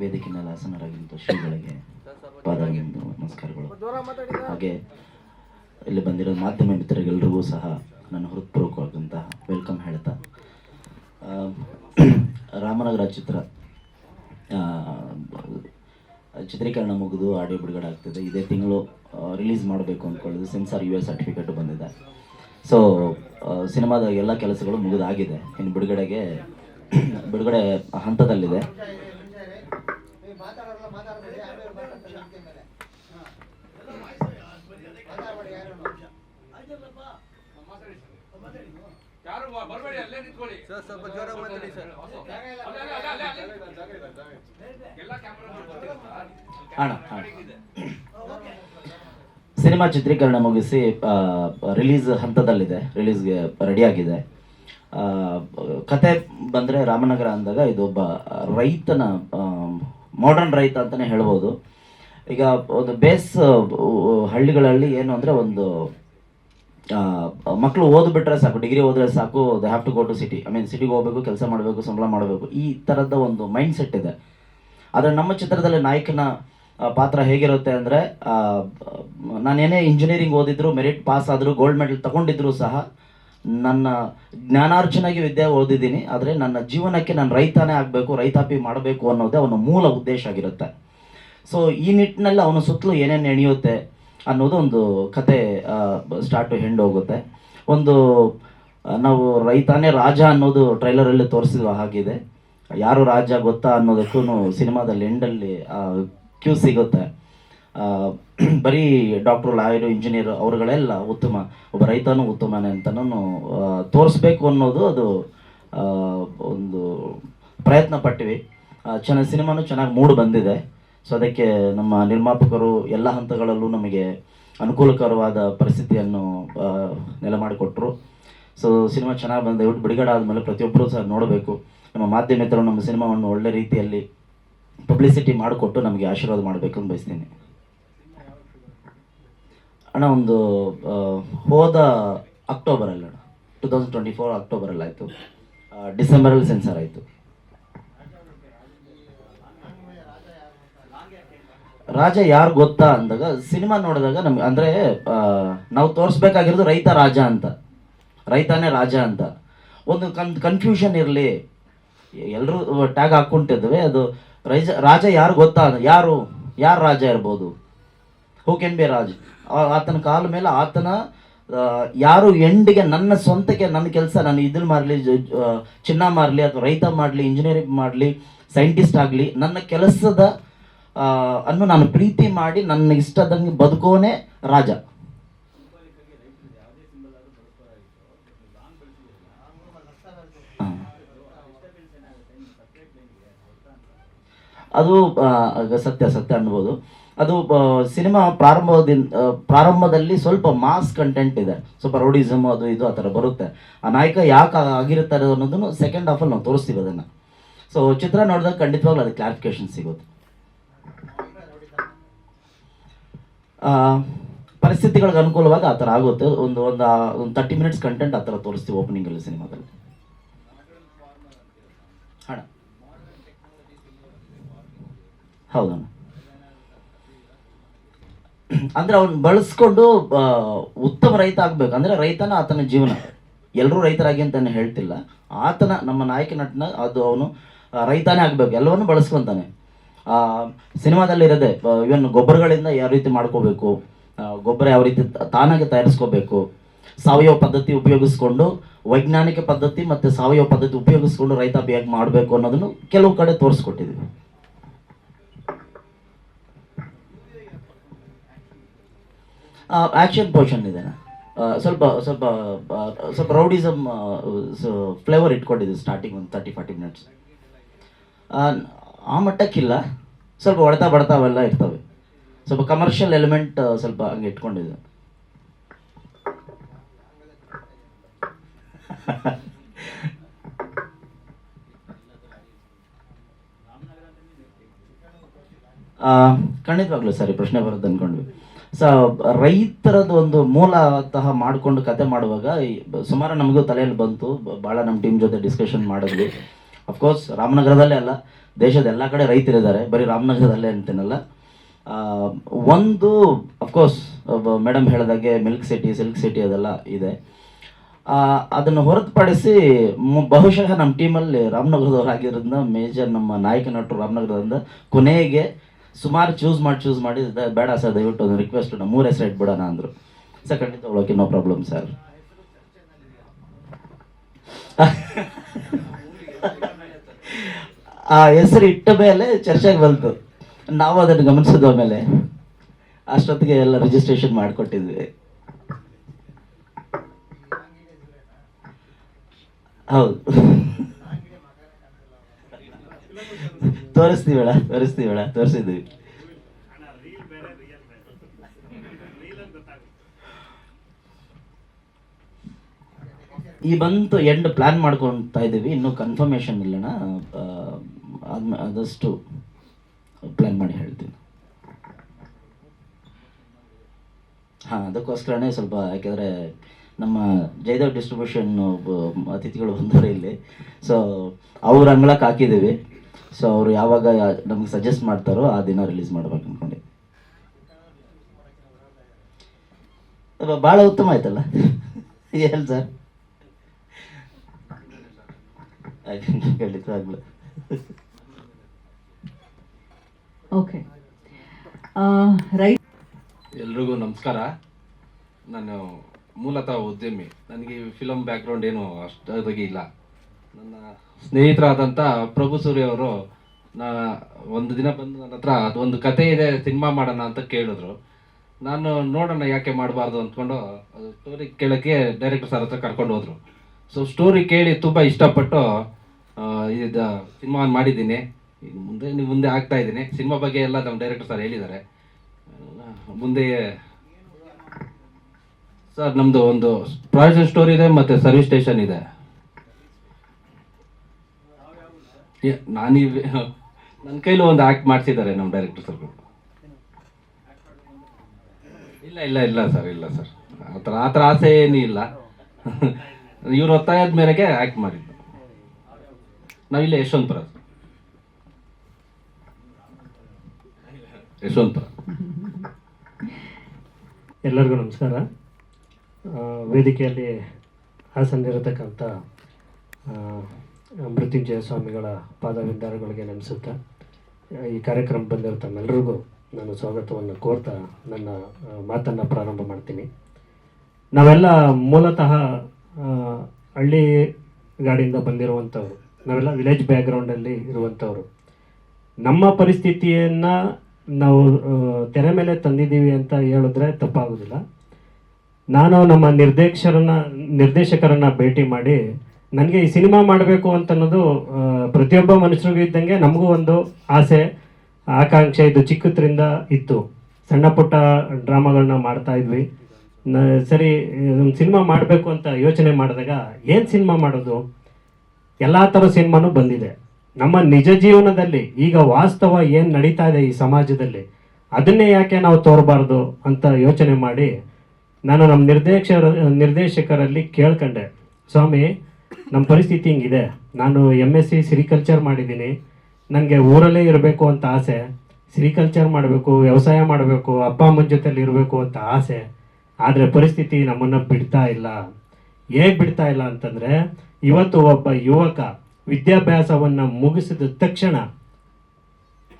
ವೇದಿಕೆ ಮೇಲೆ ಶ್ರೀಗಳಿಗೆ ಪಾದಾಗಿಂದು ನಮಸ್ಕಾರಗಳು. ಹಾಗೆ ಇಲ್ಲಿ ಬಂದಿರೋ ಮಾಧ್ಯಮ ಮಿತ್ರರೆಲ್ಲರಿಗೂ ಸಹ ನನ್ನ ಹೃತ್ಪೂರ್ವಕವಾದಂತಹ ವೆಲ್ಕಮ್ ಹೇಳ್ತಾ. ರಾಮನಗರ ಚಿತ್ರ ಚಿತ್ರೀಕರಣ ಮುಗಿದು ಆಡಿಯೋ ಬಿಡುಗಡೆ ಆಗ್ತಿದೆ. ಇದೇ ತಿಂಗಳು ರಿಲೀಸ್ ಮಾಡಬೇಕು ಅಂದ್ಕೊಳ್ಳೋದು ಸೆನ್ಸಾರ್ ಯು ಎ ಸರ್ಟಿಫಿಕೇಟ್ ಬಂದಿದೆ. ಸೊ ಸಿನಿಮಾದ ಎಲ್ಲ ಕೆಲಸಗಳು ಮುಗಿದಾಗಿದೆ. ಇನ್ನು ಬಿಡುಗಡೆಗೆ, ಬಿಡುಗಡೆ ಹಂತದಲ್ಲಿದೆ. ಯಾರು ಬರಬೇಡಿ ಅಲ್ಲೇ ನಿಂತ್ಕೊಳ್ಳಿ. ಸರ್ ಸ್ವಲ್ಪ ಜೋರಾಗಿ ಮಾತಾಡಿ ಸರ್. ಸಿನಿಮಾ ಚಿತ್ರೀಕರಣ ಮುಗಿಸಿ ರಿಲೀಸ್ ಹಂತದಲ್ಲಿದೆ. ರಿಲೀಸ್ಗೆ ರೆಡಿಯಾಗಿದೆ. ಕತೆ ಬಂದರೆ ರಾಮನಗರ ಅಂದಾಗ ಇದೊಬ್ಬ ರೈತನ ಮಾಡರ್ನ್ ರೈತ ಅಂತಲೇ ಹೇಳ್ಬೋದು. ಈಗ ಒಂದು ಬೇಸ್ ಹಳ್ಳಿಗಳಲ್ಲಿ ಏನು ಅಂದರೆ ಒಂದು ಮಕ್ಕಳು ಓದ್ಬಿಟ್ರೆ ಸಾಕು ಡಿಗ್ರಿ ಓದಿದ್ರೆ ಸಾಕು they have to go to city I mean ಸಿಟಿಗೆ ಹೋಗಬೇಕು, ಕೆಲಸ ಮಾಡಬೇಕು, ಸಂಬಳ ಮಾಡಬೇಕು. ಈ ಥರದ ಒಂದು ಮೈಂಡ್ ಸೆಟ್ ಇದೆ. ಆದರೆ ನಮ್ಮ ಚಿತ್ರದಲ್ಲಿ ನಾಯಕನ ಪಾತ್ರ ಹೇಗಿರುತ್ತೆ ಅಂದರೆ ನಾನೇನೇ ಇಂಜಿನಿಯರಿಂಗ್ ಓದಿದ್ರು ಮೆರಿಟ್ ಪಾಸ್ ಆದರೂ ಗೋಲ್ಡ್ ಮೆಡಲ್ ತಗೊಂಡಿದ್ರು ಸಹ ನನ್ನ ಜ್ಞಾನಾರ್ಜನೆಗೆ ವಿದ್ಯೆ ಓದಿದ್ದೀನಿ. ಆದರೆ ನನ್ನ ಜೀವನಕ್ಕೆ ನಾನು ರೈತನೇ ಆಗಬೇಕು, ರೈತಾಪಿ ಮಾಡಬೇಕು ಅನ್ನೋದೇ ಅವನ ಮೂಲ ಉದ್ದೇಶ ಆಗಿರುತ್ತೆ. ಸೊ ಈ ನಿಟ್ಟಿನಲ್ಲಿ ಅವನ ಸುತ್ತಲೂ ಏನೇನು ಎಣಿಯುತ್ತೆ ಅನ್ನೋದು ಒಂದು ಕತೆ ಸ್ಟಾರ್ಟ್ ಹೆಂಡ್ ಹೋಗುತ್ತೆ. ಒಂದು ನಾವು ರೈತಾನೇ ರಾಜ ಅನ್ನೋದು ಟ್ರೈಲರಲ್ಲಿ ತೋರಿಸಿದ ಹಾಗಿದೆ. ಯಾರು ರಾಜ ಗೊತ್ತಾ ಅನ್ನೋದಕ್ಕೂ ಸಿನಿಮಾದಲ್ಲಿ ಎಂಡಲ್ಲಿ ಕ್ಯೂ ಸಿಗುತ್ತೆ. ಬರೀ ಡಾಕ್ಟ್ರು ಲಾಯರು ಇಂಜಿನಿಯರ್ ಅವರುಗಳೆಲ್ಲ ಉತ್ತಮ, ಒಬ್ಬ ರೈತನೂ ಉತ್ತಮನೇ ಅಂತನೂ ತೋರಿಸ್ಬೇಕು ಅನ್ನೋದು ಅದು ಒಂದು ಪ್ರಯತ್ನ ಪಟ್ಟಿವಿ. ಚೆನ್ನಾಗಿ ಸಿನಿಮಾನು ಚೆನ್ನಾಗಿ ಮೂಡ್ ಬಂದಿದೆ. ಸೊ ಅದಕ್ಕೆ ನಮ್ಮ ನಿರ್ಮಾಪಕರು ಎಲ್ಲ ಹಂತಗಳಲ್ಲೂ ನಮಗೆ ಅನುಕೂಲಕರವಾದ ಪರಿಸ್ಥಿತಿಯನ್ನು ಆ, ನೆಲ ಮಾಡಿಕೊಟ್ರು. ಸೊ ಸಿನಿಮಾ ಚೆನ್ನಾಗಿ ಬಂದ ದಯವಿಟ್ಟು ಬಿಡುಗಡೆ ಆದಮೇಲೆ ಪ್ರತಿಯೊಬ್ಬರೂ ಸಹ ನೋಡಬೇಕು. ನಮ್ಮ ಮಾಧ್ಯಮಿತರು ನಮ್ಮ ಸಿನಿಮಾವನ್ನು ಒಳ್ಳೆ ರೀತಿಯಲ್ಲಿ ಪಬ್ಲಿಸಿಟಿ ಮಾಡಿಕೊಟ್ಟು ನಮಗೆ ಆಶೀರ್ವಾದ ಮಾಡಬೇಕು ಅಂತ ಬಯಸ್ತೀನಿ. ಅಣ್ಣ ಒಂದು ಹೋದ ಅಕ್ಟೋಬರಲ್ಲಿ ಅಣ್ಣ? ಟು ತೌಸಂಡ್ ಟ್ವೆಂಟಿ ಫೋರ್ ಅಕ್ಟೋಬರಲ್ಲಿ ಆಯಿತು ಡಿಸೆಂಬರಲ್ಲಿ ಸೆನ್ಸರ್ ಆಯಿತು. ರಾಜ ಯಾರು ಗೊತ್ತಾ ಅಂದಾಗ, ಸಿನಿಮಾ ನೋಡಿದಾಗ ನಮ್ಗೆ, ಅಂದರೆ ನಾವು ತೋರಿಸ್ಬೇಕಾಗಿರೋದು ರೈತ ರಾಜ ಅಂತ. ರೈತನೇ ರಾಜ ಅಂತ. ಒಂದು ಕನ್ ಕನ್ಫ್ಯೂಷನ್ ಇರಲಿ. ಎಲ್ಲರೂ ಟ್ಯಾಗ್ ಹಾಕ್ಕೊಂಡಿದ್ವಿ ಅದು ರೈಜ, ರಾಜ ಯಾರು ಗೊತ್ತಾ ಯಾರು ಯಾರು ರಾಜ ಇರ್ಬೋದು? Who can be Raj? ಆತನ ಕಾಲ ಮೇಲೆ ಆತನ ಯಾರು ಎಂಡಿಗೆ ನನ್ನ ಸ್ವಂತಕ್ಕೆ ನನ್ನ ಕೆಲಸ ನಾನು ಇದನ್ನು ಮಾಡಲಿ ಚಿನ್ನ ಮಾಡಲಿ, ಅಥವಾ ರೈತ ಮಾಡಲಿ ಇಂಜಿನಿಯರಿಂಗ್ ಮಾಡಲಿ ಸೈಂಟಿಸ್ಟ್ ಆಗಲಿ, ನನ್ನ ಕೆಲಸದ ಅನ್ನು ನಾನು ಪ್ರೀತಿ ಮಾಡಿ ನನ್ನ ಇಷ್ಟದಂಗೆ ಬದುಕೋನೇ ರಾಜ. ಅದು ಸತ್ಯ ಸತ್ಯ ಅನ್ಬೋದು. ಅದು ಸಿನಿಮಾ ಪ್ರಾರಂಭದಿಂದ ಪ್ರಾರಂಭದಲ್ಲಿ ಸ್ವಲ್ಪ ಮಾಸ್ ಕಂಟೆಂಟ್ ಇದೆ. ಸ್ವಲ್ಪ ರೌಡಿಸಮ್ ಅದು ಇದು ಆ ಥರ ಬರುತ್ತೆ. ಆ ನಾಯಕ ಯಾಕೆ ಆಗಿರ್ತಾರೆ ಅನ್ನೋದನ್ನು ಸೆಕೆಂಡ್ ಹಾಫಲ್ಲಿ ನಾವು ತೋರಿಸ್ತೀವಿ ಅದನ್ನು. ಸೊ ಚಿತ್ರ ನೋಡಿದಾಗ ಖಂಡಿತವಾಗ್ಲೂ ಅದು ಕ್ಲಾರಿಫಿಕೇಶನ್ ಸಿಗುತ್ತೆ. ಪರಿಸ್ಥಿತಿಗಳಿಗೆ ಅನುಕೂಲವಾಗ ಆ ಥರ ಆಗುತ್ತೆ. ಒಂದು ಒಂದು ಒಂದು ತರ್ಟಿ ಮಿನಿಟ್ಸ್ ಕಂಟೆಂಟ್ ಆ ಥರ ತೋರಿಸ್ತೀವಿ ಓಪನಿಂಗಲ್ಲಿ ಸಿನಿಮಾದಲ್ಲಿ. ಹಣ ಹೌದಣ್ಣ. ಅಂದ್ರೆ ಅವ್ನು ಬಳಸ್ಕೊಂಡು ಉತ್ತಮ ರೈತ ಆಗ್ಬೇಕು. ಅಂದ್ರೆ ರೈತನ ಆತನ ಜೀವನ. ಎಲ್ಲರೂ ರೈತರಾಗಿ ಅಂತಾನೆ ಹೇಳ್ತಿಲ್ಲ. ಆತನ, ನಮ್ಮ ನಾಯಕ ನಟನ, ಅದು ಅವನು ರೈತಾನೇ ಆಗ್ಬೇಕು. ಎಲ್ಲವನ್ನು ಬಳಸ್ಕೊಂತಾನೆ. ಆ, ಸಿನಿಮಾದಲ್ಲಿ ಇರೋದೆ ಇವನ್ ಗೊಬ್ಬರಗಳಿಂದ ಯಾವ ರೀತಿ ಮಾಡ್ಕೋಬೇಕು ಗೊಬ್ಬರ ಯಾವ ರೀತಿ ತಾನಾಗೆ ತಯಾರಿಸ್ಕೋಬೇಕು ಸಾವಯವ ಪದ್ಧತಿ ಉಪಯೋಗಿಸ್ಕೊಂಡು ವೈಜ್ಞಾನಿಕ ಪದ್ಧತಿ ಮತ್ತು ಸಾವಯವ ಪದ್ಧತಿ ಉಪಯೋಗಿಸ್ಕೊಂಡು ರೈತ ಹೇಗೆ ಮಾಡಬೇಕು ಅನ್ನೋದನ್ನು ಕೆಲವು ಕಡೆ ತೋರಿಸ್ಕೊಟ್ಟಿದ್ವಿ ಆ್ಯಕ್ಷನ್ ಪೋರ್ಷನ್ ಇದೆ. ಸ್ವಲ್ಪ ಸ್ವಲ್ಪ ಸ್ವಲ್ಪ ರೌಡಿಸಮ್ ಫ್ಲೇವರ್ ಇಟ್ಕೊಂಡಿದ್ದೀವಿ ಸ್ಟಾರ್ಟಿಂಗ್ ಒಂದು ತರ್ಟಿ ಫಾರ್ಟಿ ಮಿನಿಟ್ಸ್ ಆ ಮಟ್ಟಕ್ಕಿಲ್ಲ. ಸ್ವಲ್ಪ ಹೊಡೆತ ಬಡತಾ ಅವೆಲ್ಲ ಇರ್ತವೆ. ಸ್ವಲ್ಪ ಕಮರ್ಷಿಯಲ್ ಎಲಿಮೆಂಟ್ ಸ್ವಲ್ಪ ಹಂಗೆ ಇಟ್ಕೊಂಡಿದೆ ಖಂಡಿತವಾಗ್ಲೂ ಸರಿ, ಪ್ರಶ್ನೆ ಬರುತ್ತೆ ಅಂದ್ಕೊಂಡ್ವಿ ಸೊ ರೈತರದ ಒಂದು ಮೂಲತಃ ಮಾಡಿಕೊಂಡು ಕತೆ ಮಾಡುವಾಗ ಸುಮಾರು ನಮಗೂ ತಲೆಯಲ್ಲಿ ಬಂತು. ಭಾಳ ನಮ್ಮ ಟೀಮ್ ಜೊತೆ ಡಿಸ್ಕಷನ್ ಮಾಡಿದ್ವಿ. ಅಫ್ಕೋರ್ಸ್ ರಾಮನಗರದಲ್ಲೇ ಅಲ್ಲ. ದೇಶದ ಎಲ್ಲ ಕಡೆ ರೈತರಿದ್ದಾರೆ. ಬರೀ ರಾಮನಗರದಲ್ಲೇ ಅಂತೇನಲ್ಲ. ಒಂದು ಅಫ್ಕೋರ್ಸ್ ಮೇಡಮ್ ಹೇಳಿದಾಗೆ ಮಿಲ್ಕ್ ಸಿಟಿ ಸಿಲ್ಕ್ ಸಿಟಿ ಅದೆಲ್ಲ ಇದೆ. ಅದನ್ನು ಹೊರತುಪಡಿಸಿ ಬಹುಶಃ ನಮ್ಮ ಟೀಮಲ್ಲಿ ರಾಮನಗರದವ್ರು ಆಗಿರೋದ್ರಿಂದ ಮೇಜರ್ ನಮ್ಮ ನಾಯಕ ನಟರು ರಾಮನಗರದಿಂದ ಕೊನೆಗೆ ಸುಮಾರು ಚೂಸ್ ಮಾಡಿ ಚೂಸ್ ಮಾಡಿ ಬೇಡ ಸರ್, ದಯವಿಟ್ಟು ಒಂದು ರಿಕ್ವೆಸ್ಟ್ ನಮ್ಮ ಮೂರು ಹೆಸರು ಇಟ್ಬಿಡೋಣ ಅಂದರು. ಸರ್, ಖಂಡಿತ ಹೋಗೋಕೆ ನೋ ಪ್ರಾಬ್ಲಮ್ ಸರ್. ಆ ಹೆಸರು ಇಟ್ಟ ಮೇಲೆ ಚರ್ಚೆಗೆ ಬಂತು. ನಾವು ಅದನ್ನು ಗಮನಿಸಿದ ಮೇಲೆ ಅಷ್ಟೊತ್ತಿಗೆ ಎಲ್ಲ ರಿಜಿಸ್ಟ್ರೇಷನ್ ಮಾಡಿಕೊಟ್ಟಿದ್ವಿ. ಹೌದು. ತೋರಿಸ್ತೀವಿ ಬೇಡ ತೋರಿಸ್ತೀವಿ ತೋರಿಸಿದ್ವಿ ಈ ಬಂತು ಎಂಡ್ ಪ್ಲಾನ್ ಮಾಡ್ಕೊಳ್ತಾ ಇದ್ದೀವಿ. ಇನ್ನೂ ಕನ್ಫರ್ಮೇಷನ್ ಇಲ್ಲಣ್ಣ. ಆ, ಆದ್ಮೇ ಆದಷ್ಟು ಪ್ಲಾನ್ ಮಾಡಿ ಹೇಳ್ತೀನಿ. ಹಾಂ ಅದಕ್ಕೋಸ್ಕರನೇ ಸ್ವಲ್ಪ ಯಾಕೆಂದರೆ ನಮ್ಮ ಜಯದೇವ್ ಡಿಸ್ಟ್ರಿಬ್ಯೂಷನ್ ಅತಿಥಿಗಳು ಬಂದವರು ಇಲ್ಲಿ. ಸೊ ಅವ್ರ ಅಂಗಳಕ್ಕೆ ಹಾಕಿದ್ದೀವಿ. ಸೊ ಅವರು ಯಾವಾಗ ನಮ್ಗೆ ಸಜೆಸ್ಟ್ ಮಾಡ್ತಾರೋ ಆ ದಿನ ರಿಲೀಸ್ ಮಾಡ್ಬೇಕು ಅಂದ್ಕೊಂಡು ಭಾಳ ಉತ್ತಮ ಆಯ್ತಲ್ಲ? ಹೇಳಿ ಸರ್ ಖಂಡಿತವಾಗ್ಲು. ಓಕೆ ರೈಟ್ ಎಲ್ರಿಗೂ ನಮಸ್ಕಾರ. ನಾನು ಮೂಲತಃ ಉದ್ಯಮಿ. ನನಗೆ ಫಿಲಮ್ ಬ್ಯಾಕ್ಗ್ರೌಂಡ್ ಏನು ಅಷ್ಟಾಗಿ ಇಲ್ಲ. ನನ್ನ ಸ್ನೇಹಿತರಾದಂಥ ಪ್ರಭು ಸೂರ್ಯ ಅವರು, ನಾ ಒಂದು ದಿನ ಬಂದು ನನ್ನ ಹತ್ರ ಅದೊಂದು ಕತೆ ಇದೆ, ಸಿನಿಮಾ ಮಾಡೋಣ ಅಂತ ಕೇಳಿದ್ರು. ನಾನು ನೋಡೋಣ ಯಾಕೆ ಮಾಡಬಾರ್ದು ಅಂದ್ಕೊಂಡು, ಅದು ಸ್ಟೋರಿ ಕೇಳೋಕ್ಕೆ ಡೈರೆಕ್ಟರ್ ಸರ್ ಹತ್ರ ಕರ್ಕೊಂಡು ಹೋದರು. ಸೊ ಸ್ಟೋರಿ ಕೇಳಿ ತುಂಬ ಇಷ್ಟಪಟ್ಟು ಇದು ಸಿನಿಮಾ ಮಾಡಿದ್ದೀನಿ. ಈಗ ಮುಂದೆ, ಇನ್ನು ಮುಂದೆ ಆಗ್ತಾ ಇದ್ದೀನಿ. ಸಿನಿಮಾ ಬಗ್ಗೆ ಎಲ್ಲ ನಮ್ಮ ಡೈರೆಕ್ಟರ್ ಸರ್ ಹೇಳಿದ್ದಾರೆ. ಮುಂದೆ ಸರ್ ನಮ್ಮದು ಒಂದು ಪ್ರಾವಿಷನ್ ಸ್ಟೋರ್ ಇದೆ ಮತ್ತೆ ಸರ್ವಿಸ್ ಸ್ಟೇಷನ್ ಇದೆ. ನಾನೀ ನಾನು ನನ್ನ ಕೈಲೂ ಒಂದು ಆ್ಯಕ್ಟ್ ಮಾಡಿಸಿದ್ದಾರೆ ನಮ್ಮ ಡೈರೆಕ್ಟರ್ ಸರ್ ಇಲ್ಲ ಇಲ್ಲ ಇಲ್ಲ ಸರ್ ಇಲ್ಲ ಸರ್ ಆ ಥರ ಆ ಥರ ಆಸೆ ಏನೂ ಇಲ್ಲ. ಇವ್ರ ಒತ್ತಾಯದ ಮೇರೆಗೆ ಆ್ಯಕ್ಟ್ ಮಾಡಿದ್ದು. ನಾವಿಲ್ಲ ಯಶವಂತಪುರ ಸರ್. ಯಶವಂತಪುರ ಎಲ್ಲರಿಗೂ ನಮಸ್ಕಾರ. ವೇದಿಕೆಯಲ್ಲಿ ಹಾಸನಿರತಕ್ಕಂಥ ಆ, ಮೃತ್ಯುಂಜಯ ಸ್ವಾಮಿಗಳ ಪಾದವಿಂದಾರಗಳಿಗೆ ನೆನೆಸುತ್ತಾ ಈ ಕಾರ್ಯಕ್ರಮ ಬಂದಿರೋ ತಮ್ಮೆಲ್ಲರಿಗೂ ನಾನು ಸ್ವಾಗತವನ್ನು ಕೋರ್ತಾ ನನ್ನ ಮಾತನ್ನು ಪ್ರಾರಂಭ ಮಾಡ್ತೀನಿ. ನಾವೆಲ್ಲ ಮೂಲತಃ ಹಳ್ಳಿ ಗಾಡಿಯಿಂದ ಬಂದಿರುವಂಥವ್ರು ನಾವೆಲ್ಲ ವಿಲೇಜ್ ಬ್ಯಾಕ್ಗ್ರೌಂಡಲ್ಲಿ ಇರುವಂಥವ್ರು. ನಮ್ಮ ಪರಿಸ್ಥಿತಿಯನ್ನು ನಾವು ತೆರೆ ಮೇಲೆ ತಂದಿದ್ದೀವಿ ಅಂತ ಹೇಳಿದ್ರೆ ತಪ್ಪಾಗೋದಿಲ್ಲ. ನಾನು ನಮ್ಮ ನಿರ್ದೇಶಕರನ್ನ ನಿರ್ದೇಶಕರನ್ನ ಭೇಟಿ ಮಾಡಿ ನನಗೆ ಈ ಸಿನಿಮಾ ಮಾಡಬೇಕು ಅಂತ ಅನ್ನೋದು ಆ, ಪ್ರತಿಯೊಬ್ಬ ಮನುಷ್ಯರಿಗೂ ಇದ್ದಂಗೆ ನಮಗೂ ಒಂದು ಆಸೆ ಆಕಾಂಕ್ಷೆ ಇದು ಚಿಕ್ಕದ್ರಿಂದ ಇತ್ತು. ಸಣ್ಣ ಪುಟ್ಟ ಡ್ರಾಮಾಗಳನ್ನ ಮಾಡ್ತಾ ಇದ್ವಿ. ಸರಿ ಒಂದು ಸಿನಿಮಾ ಮಾಡಬೇಕು ಅಂತ ಯೋಚನೆ ಮಾಡಿದಾಗ ಏನು ಸಿನಿಮಾ ಮಾಡೋದು? ಎಲ್ಲ ಥರ ಸಿನಿಮಾನು ಬಂದಿದೆ. ನಮ್ಮ ನಿಜ ಜೀವನದಲ್ಲಿ ಈಗ ವಾಸ್ತವ ಏನು ನಡೀತಾ ಇದೆ ಈ ಸಮಾಜದಲ್ಲಿ, ಅದನ್ನೇ ಯಾಕೆ ನಾವು ತೋರಬಾರ್ದು ಅಂತ ಯೋಚನೆ ಮಾಡಿ ನಾನು ನಮ್ಮ ನಿರ್ದೇಶ ನಿರ್ದೇಶಕರಲ್ಲಿ ಕೇಳ್ಕೊಂಡೆ, ಸ್ವಾಮಿ, ನಮ್ಮ ಪರಿಸ್ಥಿತಿ ಹಿಂಗಿದೆ. ನಾನು ಎಂ ಎಸ್ ಸಿ ಸಿರಿಕಲ್ಚರ್ ಮಾಡಿದ್ದೀನಿ. ನನಗೆ ಊರಲ್ಲೇ ಇರಬೇಕು ಅಂತ ಆಸೆ. ಸಿರಿಕಲ್ಚರ್ ಮಾಡಬೇಕು, ವ್ಯವಸಾಯ ಮಾಡಬೇಕು, ಅಪ್ಪ ಅಮ್ಮನ ಜೊತೆಲಿ ಇರಬೇಕು ಅಂತ ಆಸೆ. ಆದರೆ ಪರಿಸ್ಥಿತಿ ನಮ್ಮನ್ನು ಬಿಡ್ತಾ ಇಲ್ಲ. ಹೇಗೆ ಬಿಡ್ತಾ ಇಲ್ಲ ಅಂತಂದರೆ, ಇವತ್ತು ಒಬ್ಬ ಯುವಕ ವಿದ್ಯಾಭ್ಯಾಸವನ್ನು ಮುಗಿಸಿದ ತಕ್ಷಣ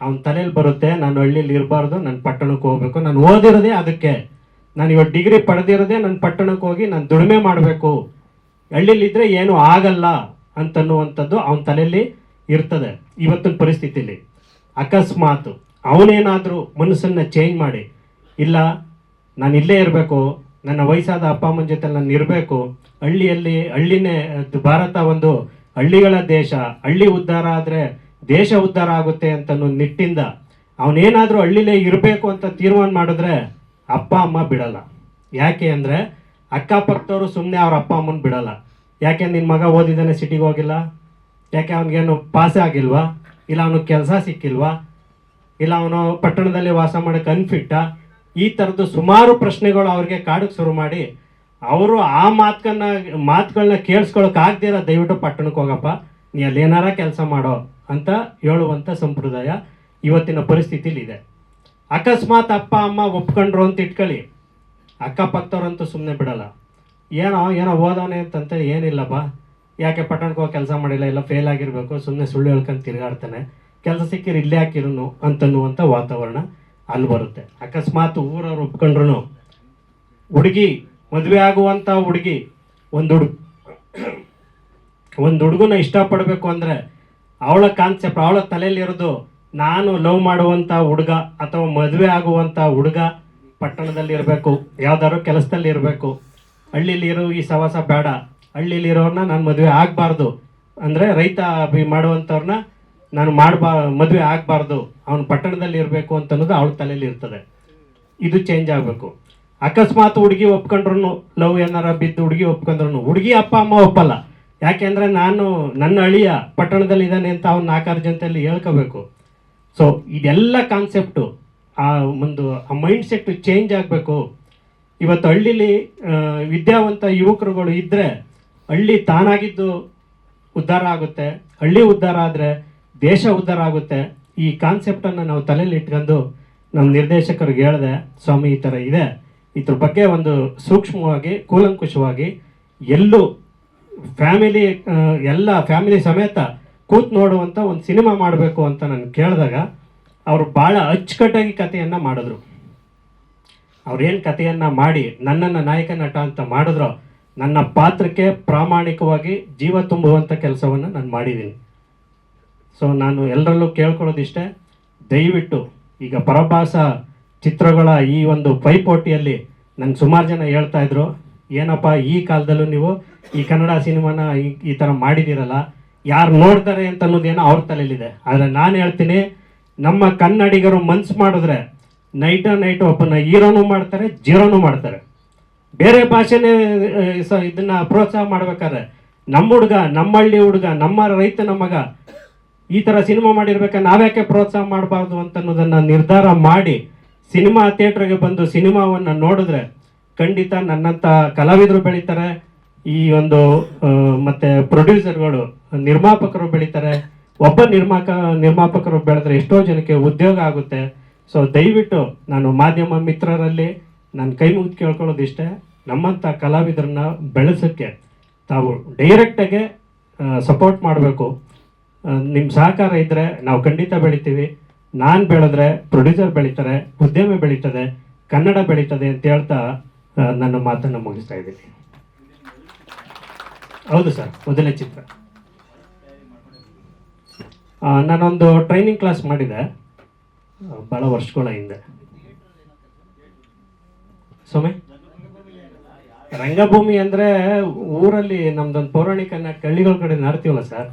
ಅವನ ತಲೆಯಲ್ಲಿ ಬರುತ್ತೆ, ನಾನು ಹಳ್ಳಿಯಲ್ಲಿ ಇರಬಾರ್ದು, ನಾನು ಪಟ್ಟಣಕ್ಕೆ ಹೋಗ್ಬೇಕು. ನಾನು ಓದಿರೋದೇ ಅದಕ್ಕೆ. ನಾನು ಇವತ್ತು ಡಿಗ್ರಿ ಪಡೆದಿರೋದೇ ನನ್ನ ಪಟ್ಟಣಕ್ಕೆ ಹೋಗಿ ನಾನು ದುಡಿಮೆ ಮಾಡಬೇಕು. ಹಳ್ಳಿಯಲ್ಲಿದ್ದರೆ ಏನು ಆಗಲ್ಲ ಅಂತನ್ನುವಂಥದ್ದು ಅವನ ತಲೆಯಲ್ಲಿ ಇರ್ತದೆ ಇವತ್ತಿನ ಪರಿಸ್ಥಿತಿಲಿ. ಅಕಸ್ಮಾತ್ ಅವನೇನಾದರೂ ಮನಸ್ಸನ್ನು ಚೇಂಜ್ ಮಾಡಿ, ಇಲ್ಲ, ನಾನು ಇಲ್ಲೇ ಇರಬೇಕು, ನನ್ನ ವಯಸ್ಸಾದ ಅಪ್ಪ ಅಮ್ಮನ ಜೊತೆ ನಾನು ಇರಬೇಕು, ಹಳ್ಳಿಯಲ್ಲಿ, ಹಳ್ಳಿನೇ ಭಾರತ ಒಂದು ಹಳ್ಳಿಗಳ ದೇಶ, ಹಳ್ಳಿ ಉದ್ಧಾರ ಆದರೆ ದೇಶ ಉದ್ಧಾರ ಆಗುತ್ತೆ ಅಂತ ಅನ್ನೋ ನಿಟ್ಟಿಂದ ಅವನೇನಾದರೂ ಹಳ್ಳಿಲೇ ಇರಬೇಕು ಅಂತ ತೀರ್ಮಾನ ಮಾಡಿದ್ರೆ ಅಪ್ಪ, ಅಮ್ಮ ಬಿಡಲ್ಲ. ಯಾಕೆ ಅಂದರೆ ಅಕ್ಕಪಕ್ಕದವರು ಸುಮ್ಮನೆ ಅವ್ರ ಅಪ್ಪ, ಅಮ್ಮನ ಬಿಡಲ್ಲ. ಯಾಕೆ ನಿನ್ನ ಮಗ ಓದಿದ್ದಾನೆ ಸಿಟಿಗೆ ಹೋಗಿಲ್ಲ? ಯಾಕೆ ಅವನಿಗೇನು ಪಾಸೇ ಆಗಿಲ್ವಾ? ಇಲ್ಲ ಅವನು ಕೆಲಸ ಸಿಕ್ಕಿಲ್ವಾ? ಇಲ್ಲ ಅವನು ಪಟ್ಟಣದಲ್ಲಿ ವಾಸ ಮಾಡೋಕ್ಕೆ ಅನ್ಫಿಟ್ಟ ಈ ಥರದ್ದು ಸುಮಾರು ಪ್ರಶ್ನೆಗಳು ಅವ್ರಿಗೆ ಕಾಡಕ್ಕೆ ಶುರು ಮಾಡಿ ಅವರು ಆ ಮಾತುಗಳನ್ನ ಮಾತುಗಳನ್ನ ಕೇಳಿಸ್ಕೊಳಕ್ ಆಗ್ದಿರ ದಯವಿಟ್ಟು ಪಟ್ಟಣಕ್ಕೆ ಹೋಗಪ್ಪ. ನೀ ಅಲ್ಲಿ ಏನಾರ ಕೆಲಸ ಮಾಡೋ ಅಂತ ಹೇಳುವಂಥ ಸಂಪ್ರದಾಯ ಇವತ್ತಿನ ಪರಿಸ್ಥಿತಿಲಿ ಇದೆ. ಅಕಸ್ಮಾತ್ ಅಪ್ಪ, ಅಮ್ಮ ಒಪ್ಕೊಂಡ್ರು ಅಂತ ಇಟ್ಕೊಳ್ಳಿ. ಅಕ್ಕಪಕ್ಕದವ್ರಂತೂ ಸುಮ್ಮನೆ ಬಿಡಲ್ಲ. ಏನೋ ಏನೋ ಓದೋನೆ ಅಂತಂತ ಏನಿಲ್ಲಪ್ಪ. ಯಾಕೆ ಪಟ್ಟಣಕ್ಕೆ ಹೋಗಿ ಕೆಲಸ ಮಾಡಿಲ್ಲ, ಎಲ್ಲ ಫೇಲ್ ಆಗಿರಬೇಕು ಸುಮ್ಮನೆ ಸುಳ್ಳು ಹೇಳ್ಕೊಂಡು ತಿರುಗಾಡ್ತಾನೆ. ಕೆಲಸ ಸಿಕ್ಕಿರಿ ಇಲ್ಲೇ ಹಾಕಿರೋನು ಅಂತನ್ನುವಂಥ ವಾತಾವರಣ ಅಲ್ಲಿ ಬರುತ್ತೆ. ಅಕಸ್ಮಾತ್ ಊರವ್ರು ಒಪ್ಕೊಂಡ್ರು ಹುಡುಗಿ ಮದುವೆ ಆಗುವಂಥ ಹುಡುಗಿ ಒಂದು ಹುಡುಗ. ಒಂದು ಹುಡುಗನ ಇಷ್ಟಪಡಬೇಕು ಅಂದರೆ ಅವಳ ಕಾನ್ಸೆಪ್ಟ್ ಅವಳ ತಲೆಯಲ್ಲಿರೋದು ನಾನು ಲವ್ ಮಾಡುವಂಥ ಹುಡುಗ ಅಥವಾ ಮದುವೆ ಆಗುವಂಥ ಹುಡುಗ ಪಟ್ಟಣದಲ್ಲಿ ಇರಬೇಕು, ಯಾವ್ದಾದ್ರು ಕೆಲಸದಲ್ಲಿ ಇರಬೇಕು. ಹಳ್ಳಿಲಿ ಇರೋ ಈ ಸವಾಸ ಬೇಡ. ಹಳ್ಳಿಲಿ ಇರೋರ್ನ ನಾನು ಮದುವೆ ಆಗಬಾರ್ದು. ಅಂದರೆ ರೈತ ಬಿ- ಮಾಡುವಂಥವ್ರನ್ನ ನಾನು ಮಾಡಬಾ, ಮದುವೆ ಆಗಬಾರ್ದು. ಅವನು ಪಟ್ಟಣದಲ್ಲಿ ಇರಬೇಕು ಅಂತ ಅನ್ನೋದು ಅವಳ ತಲೆಯಲ್ಲಿ ಇರ್ತದೆ. ಇದು ಚೇಂಜ್ ಆಗಬೇಕು. ಅಕಸ್ಮಾತ್ ಹುಡುಗಿ ಒಪ್ಕೊಂಡ್ರು ಲವ್ ಏನಾರ ಬಿದ್ದು ಹುಡುಗಿ ಒಪ್ಕೊಂಡ್ರು ಹುಡುಗಿ ಅಪ್ಪ, ಅಮ್ಮ ಒಪ್ಪಲ್ಲ. ಯಾಕೆಂದ್ರೆ ನಾನು ನನ್ನ ಅಳಿಯ ಪಟ್ಟಣದಲ್ಲಿ ಇದ್ದಾನೆ ಅಂತ ಅವ್ನು ನಾಲ್ಕಾರು ಜನತೆಯಲ್ಲಿ ಹೇಳ್ಕೋಬೇಕು. ಸೊ ಇದೆಲ್ಲ ಕಾನ್ಸೆಪ್ಟು ಆ ಒಂದು, ಆ ಮೈಂಡ್ ಸೆಟ್ ಚೇಂಜ್ ಆಗಬೇಕು. ಇವತ್ತು ಹಳ್ಳಿಲಿ ವಿದ್ಯಾವಂತ ಯುವಕರುಗಳು ಇದ್ದರೆ ಹಳ್ಳಿ ತಾನಾಗಿದ್ದು ಉದ್ಧಾರ ಆಗುತ್ತೆ. ಹಳ್ಳಿ ಉದ್ಧಾರ ಆದರೆ ದೇಶ ಉದ್ಧಾರ ಆಗುತ್ತೆ. ಈ ಕಾನ್ಸೆಪ್ಟನ್ನು ನಾವು ತಲೆಯಲ್ಲಿ ಇಟ್ಕೊಂಡು ನಮ್ಮ ನಿರ್ದೇಶಕರಿಗೆ ಹೇಳಿದೆ, ಸ್ವಾಮಿ ಈ ಥರ ಇದೆ. ಇದ್ರ ಬಗ್ಗೆ ಒಂದು ಸೂಕ್ಷ್ಮವಾಗಿ, ಕೂಲಂಕುಷವಾಗಿ ಎಲ್ಲೂ ಫ್ಯಾಮಿಲಿ ಎಲ್ಲ ಫ್ಯಾಮಿಲಿ ಸಮೇತ ಕೂತ್ ನೋಡುವಂಥ ಒಂದು ಸಿನಿಮಾ ಮಾಡಬೇಕು ಅಂತ ನಾನು ಕೇಳಿದಾಗ ಅವರು ಭಾಳ ಅಚ್ಚುಕಟ್ಟಾಗಿ ಕಥೆಯನ್ನು ಮಾಡಿದ್ರು. ಅವ್ರೇನು ಕಥೆಯನ್ನು ಮಾಡಿ ನನ್ನನ್ನು ನಾಯಕ, ನಟ ಅಂತ ಮಾಡಿದ್ರು ನನ್ನ ಪಾತ್ರಕ್ಕೆ ಪ್ರಾಮಾಣಿಕವಾಗಿ ಜೀವ ತುಂಬುವಂಥ ಕೆಲಸವನ್ನು ನಾನು ಮಾಡಿದ್ದೀನಿ ಸೊ ನಾನು ಎಲ್ಲರಲ್ಲೂ ಕೇಳ್ಕೊಳ್ಳೋದಿಷ್ಟೇ, ದಯವಿಟ್ಟು ಈಗ ಪರಭಾಸ ಚಿತ್ರಗಳ ಈ ಒಂದು ಪೈಪೋಟಿಯಲ್ಲಿ ನಂಗೆ ಸುಮಾರು ಜನ ಹೇಳ್ತಾ ಇದ್ರು, ಏನಪ್ಪ, ಈ ಕಾಲದಲ್ಲೂ ನೀವು ಈ ಕನ್ನಡ ಸಿನಿಮಾನ ಈ ಥರ ಮಾಡಿದ್ದೀರಲ್ಲ ಯಾರು ನೋಡ್ತಾರೆ ಅಂತ ಅನ್ನೋದೇನೋ ಅವ್ರ ತಲೆಯಲ್ಲಿದೆ. ಆದರೆ ನಾನು ಹೇಳ್ತೀನಿ, ನಮ್ಮ ಕನ್ನಡಿಗರು ಮನ್ಸು ಮಾಡಿದ್ರೆ ನೈಟ ನೈಟ್ ಒಬ್ಬನ ಹೀರೋನು ಮಾಡ್ತಾರೆ, ಜೀರೋನು ಮಾಡ್ತಾರೆ. ಬೇರೆ ಭಾಷೆನೇ ಇದನ್ನ ಪ್ರೋತ್ಸಾಹ ಮಾಡ್ಬೇಕಾದ್ರೆ ನಮ್ಮ ಹುಡುಗ ನಮ್ಮ ಹಳ್ಳಿ ಹುಡುಗ, ನಮ್ಮ ರೈತ ಮಗ ಈ ಥರ ಸಿನಿಮಾ ಮಾಡಿರ್ಬೇಕಾದ್ರೆ ನಾವ್ಯಾಕೆ ಪ್ರೋತ್ಸಾಹ ಮಾಡಬಾರ್ದು ಅಂತ ಅನ್ನೋದನ್ನ ನಿರ್ಧಾರ ಮಾಡಿ ಸಿನಿಮಾ ಥಿಯೇಟ್ರಿಗೆ ಬಂದು ಸಿನಿಮಾವನ್ನು ನೋಡಿದ್ರೆ ಖಂಡಿತ ನನ್ನಂಥ ಕಲಾವಿದರು ಬೆಳೀತಾರೆ. ಈ ಒಂದು ಮತ್ತು ಪ್ರೊಡ್ಯೂಸರ್ಗಳು, ನಿರ್ಮಾಪಕರು ಬೆಳೀತಾರೆ. ಒಬ್ಬ ನಿರ್ಮಾಕ, ನಿರ್ಮಾಪಕರು ಬೆಳೆದ್ರೆ ಎಷ್ಟೋ ಜನಕ್ಕೆ ಉದ್ಯೋಗ ಆಗುತ್ತೆ. ಸೊ ದಯವಿಟ್ಟು ನಾನು ಮಾಧ್ಯಮ ಮಿತ್ರರಲ್ಲಿ ನನ್ನ ಕೈ ಮುಗಿದು ಕೇಳ್ಕೊಳ್ಳೋದಿಷ್ಟೇ ನಮ್ಮಂಥ ಕಲಾವಿದರನ್ನ ಬೆಳೆಸೋಕ್ಕೆ ತಾವು ಡೈರೆಕ್ಟಾಗೆ ಸಪೋರ್ಟ್ ಮಾಡಬೇಕು. ನಿಮ್ಮ ಸಹಕಾರ ಇದ್ದರೆ ನಾವು ಖಂಡಿತ ಬೆಳಿತೀವಿ. ನಾನು ಬೆಳೆದ್ರೆ ಪ್ರೊಡ್ಯೂಸರ್ ಬೆಳೀತಾರೆ, ಉದ್ಯಮ ಬೆಳೀತದೆ, ಕನ್ನಡ ಬೆಳೀತದೆ ಅಂತ ಹೇಳ್ತಾ ನನ್ನ ಮಾತನ್ನು ಮುಗಿಸ್ತಾ ಇದ್ದೀನಿ. ಹೌದು ಸರ್ ಮೊದಲನೇ ಚಿತ್ರ. ನಾನೊಂದು ಟ್ರೈನಿಂಗ್ ಕ್ಲಾಸ್ ಮಾಡಿದೆ ಭಾಳ ವರ್ಷಗಳ ಹಿಂದೆ. ಸೊಮೆ ರಂಗಭೂಮಿ ಅಂದ್ರೆ ಊರಲ್ಲಿ ನಮ್ದೊಂದು ಪೌರಾಣಿಕ ಕಳ್ಳಿಗಳ ಕಡೆ ನಾಡ್ತೀವಲ್ಲ ಸರ್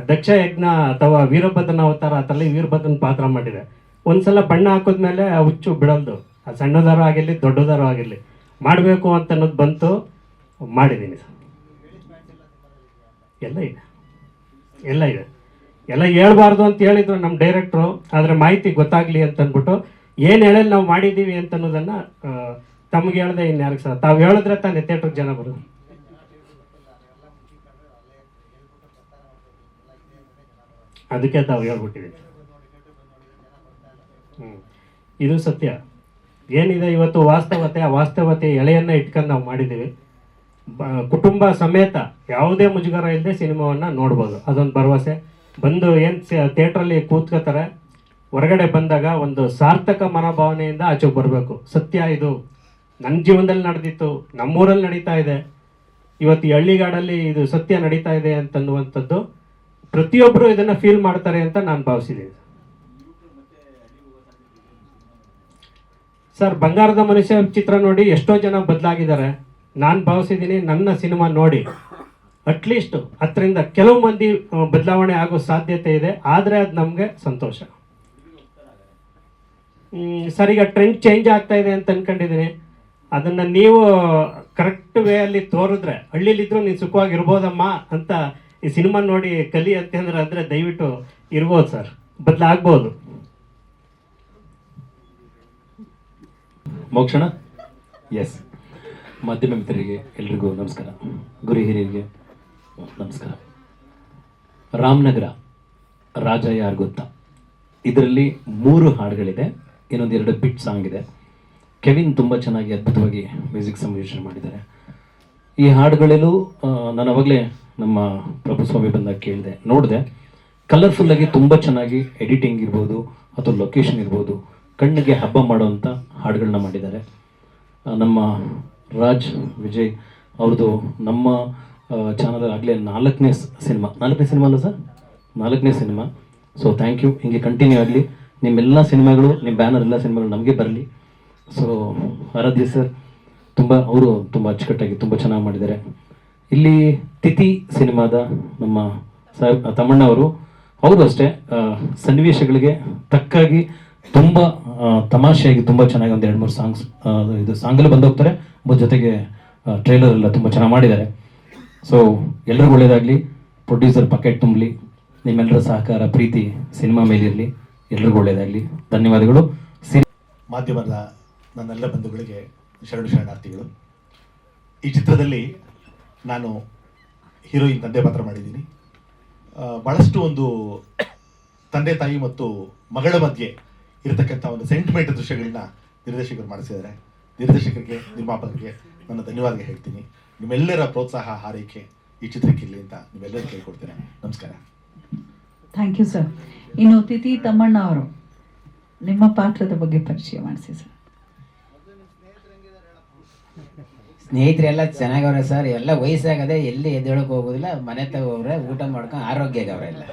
ದಕ್ಷ ಯಜ್ಞ ಅಥವಾ ವೀರಭದ್ರನ ಅವತಾರ ಅದರಲ್ಲಿ ವೀರಭದ್ರನ ಪಾತ್ರ ಮಾಡಿದೆ. ಒಂದ್ಸಲ ಬಣ್ಣ ಹಾಕಿದ್ಮೇಲೆ ಆ ಹುಚ್ಚು ಬಿಡಲ್ದು. ಆ ಸಣ್ಣದಾರು ಆಗಿರಲಿ, ದೊಡ್ಡದಾರು ಆಗಿರಲಿ. ಮಾಡಬೇಕು ಅಂತ ಅನ್ನೋದು ಬಂತು. ಮಾಡಿದ್ದೀನಿ ಸರ್. ಎಲ್ಲ ಇದೆ. ಎಲ್ಲ ಇದೆ. ಎಲ್ಲ ಹೇಳ್ಬಾರ್ದು ಅಂತ ಹೇಳಿದ್ರು ನಮ್ಮ ಡೈರೆಕ್ಟ್ರು. ಆದರೆ ಮಾಹಿತಿ ಗೊತ್ತಾಗ್ಲಿ ಅಂತ ಅಂದ್ಬಿಟ್ಟು ಏನು ಹೇಳಲ್ಲಿ ನಾವು ಮಾಡಿದ್ದೀವಿ ಅಂತ ಅನ್ನೋದನ್ನು ತಮಗೆ ತಮ್ಗೆ ಹೇಳ್ದೆ ಇನ್ಯಾರಿಗೆ ಸರ್. ತಾವು ಹೇಳಿದ್ರೆ ತಾನೇ ಥಿಯೇಟ್ರಿಗೆ ಜನ ಬರೋದು. ಅದಕ್ಕೆ ತಾವು ಹೇಳ್ಬಿಟ್ಟಿದ್ದೀವಿ ಹ್ಞೂ ಇದು ಸತ್ಯ. ಏನಿದೆ ಇವತ್ತು ವಾಸ್ತವತೆ, ಆ ವಾಸ್ತವತೆ ಎಳೆಯನ್ನ ಇಟ್ಕೊಂಡು ನಾವು ಮಾಡಿದ್ದೀವಿ. ಕುಟುಂಬ ಸಮೇತ ಯಾವುದೇ ಮುಜುಗರ ಇಲ್ಲದೆ ಸಿನಿಮಾವನ್ನ ನೋಡ್ಬೋದು. ಅದೊಂದು ಭರವಸೆ. ಬಂದು ಏನು ಥಿಯೇಟ್ರಲ್ಲಿ ಕೂತ್ಕೋತಾರೆ ಹೊರಗಡೆ ಬಂದಾಗ ಒಂದು ಸಾರ್ಥಕ ಮನೋಭಾವನೆಯಿಂದ ಆಚೆಗೆ ಬರಬೇಕು. ಸತ್ಯ ಇದು. ನನ್ನ ಜೀವನದಲ್ಲಿ ನಡೆದಿತ್ತು. ನಮ್ಮೂರಲ್ಲಿ ನಡೀತಾ ಇದೆ. ಇವತ್ತು ಹಳ್ಳಿಗಾಡಲ್ಲಿ ಇದು ಸತ್ಯ ನಡೀತಾ ಇದೆ ಅಂತನ್ನುವಂಥದ್ದು ಪ್ರತಿಯೊಬ್ಬರು ಇದನ್ನು ಫೀಲ್ ಮಾಡ್ತಾರೆ ಅಂತ ನಾನು ಭಾವಿಸಿದ್ದೀನಿ ಸರ್, ಬಂಗಾರದ ಮನುಷ್ಯ ಚಿತ್ರ ನೋಡಿ ಎಷ್ಟೋ ಜನ ಬದಲಾಗಿದ್ದಾರೆ. ನಾನು ಭಾವಿಸಿದ್ದೀನಿ ನನ್ನ ಸಿನಿಮಾ ನೋಡಿ. ಅಟ್ಲೀಸ್ಟ್ ಅದರಿಂದ ಕೆಲವು ಮಂದಿ ಬದಲಾವಣೆ ಆಗೋ ಸಾಧ್ಯತೆ ಇದೆ. ಆದರೆ ಅದು ನಮಗೆ ಸಂತೋಷ. ಸರ್, ಈಗ ಟ್ರೆಂಡ್ ಚೇಂಜ್ ಆಗ್ತಾ ಇದೆ ಅಂತ ಅನ್ಕೊಂಡಿದ್ದೀನಿ ಅದನ್ನು ನೀವು ಕರೆಕ್ಟ್ ವೇ ಅಲ್ಲಿ ತೋರಿದ್ರೆ, ಹಳ್ಳಿಲಿದ್ರು ನೀನು ಸುಖವಾಗಿರ್ಬೋದಮ್ಮ ಅಂತ ಈ ಸಿನಿಮಾ ನೋಡಿ ಕಲಿ ಅಂತಂದ್ರೆ ಅಂದ್ರೆ ದಯವಿಟ್ಟು ಇರ್ಬೋದು ಸರ್. ಬದಲಾಗ್ಬೋದು. ಮೋಕ್ಷಣ? ಎಸ್ ಮಾಧ್ಯಮ ಮಿತ್ರರಿಗೆ ಎಲ್ರಿಗೂ ನಮಸ್ಕಾರ. ಗುರು ಹಿರಿಯರಿಗೆ ನಮಸ್ಕಾರ. ರಾಮನಗರ ರಾಜ ಯಾರು ಗೊತ್ತಾ? ಇದರಲ್ಲಿ ಮೂರು ಹಾಡುಗಳಿದೆ, ಇನ್ನೊಂದು ಎರಡು ಬಿಟ್ ಸಾಂಗ್ ಇದೆ. ಕೆವಿನ್ ತುಂಬ ಚೆನ್ನಾಗಿ ಅದ್ಭುತವಾಗಿ ಮ್ಯೂಸಿಕ್ ಸಂಯೋಜನೆ ಮಾಡಿದ್ದಾರೆ. ಈ ಹಾಡುಗಳಲ್ಲೂ ನಾನು ಅವಾಗಲೇ ನಮ್ಮ ಪ್ರಭುಸ್ವಾಮಿ ಬಂದಾಗ ಕೇಳಿದೆ. ನೋಡಿದೆ ಕಲರ್ಫುಲ್ಲಾಗಿ ತುಂಬ ಚೆನ್ನಾಗಿ ಎಡಿಟಿಂಗ್ ಇರ್ಬೋದು ಅಥವಾ ಲೊಕೇಶನ್ ಇರ್ಬೋದು, ಕಣ್ಣಿಗೆ ಹಬ್ಬ ಮಾಡುವಂಥ ಹಾಡುಗಳನ್ನ ಮಾಡಿದ್ದಾರೆ. ನಮ್ಮ ರಾಜ್ ವಿಜಯ್ ಅವ್ರದ್ದು ನಮ್ಮ ಚಾನಲ್ ಆಗಲೇ ನಾಲ್ಕನೇ ಸಿನಿಮಾ. ನಾಲ್ಕನೇ ಸಿನಿಮಾ ಅಲ್ಲ ಸರ್? ನಾಲ್ಕನೇ ಸಿನಿಮಾ. ಸೊ ಥ್ಯಾಂಕ್ ಯು ಹಿಂಗೆ ಕಂಟಿನ್ಯೂ ಆಗಲಿ. ನಿಮ್ಮೆಲ್ಲ ಸಿನಿಮಾಗಳು ನಿಮ್ಮ ಬ್ಯಾನರ್ ಎಲ್ಲ ಸಿನಿಮಾಗಳು ನಮಗೆ ಬರಲಿ. ಸೊ ಆರಾಧ್ಯ ಸರ್, ತುಂಬ, ಅವರು ತುಂಬ ಅಚ್ಚುಕಟ್ಟಾಗಿ ತುಂಬ ಚೆನ್ನಾಗಿ ಮಾಡಿದ್ದಾರೆ. ಇಲ್ಲಿ ತಿಥಿ ಸಿನಿಮಾದ ನಮ್ಮ ಸಾಹೇಬ್ ತಮ್ಮಣ್ಣ ಅವರು ಅವರು ಅಷ್ಟೇ ಸನ್ನಿವೇಶಗಳಿಗೆ ತಕ್ಕಾಗಿ ತುಂಬ ತಮಾಷೆಯಾಗಿ ತುಂಬ ಚೆನ್ನಾಗಿ ಒಂದು ಎರಡು ಮೂರು ಸಾಂಗ್ಸ್ ಇದು ಸಾಂಗಲ್ಲೂ ಬಂದು ಹೋಗ್ತಾರೆ. ಮತ್ತು ಜೊತೆಗೆ ಟ್ರೈಲರ್ ಎಲ್ಲ ತುಂಬ ಚೆನ್ನಾಗಿ ಮಾಡಿದ್ದಾರೆ. ಸೊ ಎಲ್ಲರಿಗೂ ಒಳ್ಳೆಯದಾಗಲಿ ಪ್ರೊಡ್ಯೂಸರ್ ಪಕೆಟ್ ತುಂಬಲಿ. ನಿಮ್ಮೆಲ್ಲರ ಸಹಕಾರ, ಪ್ರೀತಿ ಸಿನಿಮಾ ಮೇಲಿರಲಿ ಎಲ್ರಿಗೂ ಒಳ್ಳೆಯದಾಗಲಿ ಧನ್ಯವಾದಗಳು. ಸಿ ಮಾಧ್ಯಮದ ನನ್ನೆಲ್ಲ ಬಂಧುಗಳಿಗೆ ಶರಣು ಶರಣಾರ್ಥಿಗಳು. ಈ ಚಿತ್ರದಲ್ಲಿ ನಾನು ಹೀರೋಯಿನ್ ತಂದೆ ಪಾತ್ರ ಮಾಡಿದ್ದೀನಿ ಬಹಳಷ್ಟು ಒಂದು ತಂದೆ ತಾಯಿ ಮತ್ತು ಮಗಳ ಮಧ್ಯೆ ಇರತಕ್ಕಂಥ ಒಂದು ಸೆಂಟಿಮೆಂಟ್ ದೃಶ್ಯಗಳನ್ನ ನಿರ್ದೇಶಕರು ಮಾಡಿಸಿದ್ದಾರೆ. ನಿರ್ದೇಶಕರಿಗೆ, ನಿರ್ಮಾಪಕರಿಗೆ ನನ್ನ ಧನ್ಯವಾದ ಹೇಳ್ತೀನಿ. ನಿಮ್ಮೆಲ್ಲರ ಪ್ರೋತ್ಸಾಹ, ಹಾರೈಕೆ ಈ ಚಿತ್ರಕ್ಕಿರಲಿ ಅಂತ ನಿಮ್ಮೆಲ್ಲರೂ ಕೇಳ್ಕೊಡ್ತೇನೆ. ನಮಸ್ಕಾರ. ಥ್ಯಾಂಕ್ ಯು ಸರ್ ಇನ್ನು ತಿಥಿ ತಮ್ಮಣ್ಣ ಅವರು, ನಿಮ್ಮ ಪಾತ್ರದ ಬಗ್ಗೆ ಪರಿಚಯ ಮಾಡಿಸಿ ಸರ್ ಸ್ನೇಹಿತರೆಲ್ಲ ಚೆನ್ನಾಗವ್ರೆ ಸರ್. ಎಲ್ಲ ವಯಸ್ಸಾಗದೆ ಎಲ್ಲಿ ಎದ್ದೇಳಕ್ ಹೋಗೋದಿಲ್ಲ. ಮನೆ ತಗೋವ್ರೆ ಊಟ ಮಾಡ್ಕೊಂಡು ಆರೋಗ್ಯ ಅವರೆಲ್ಲ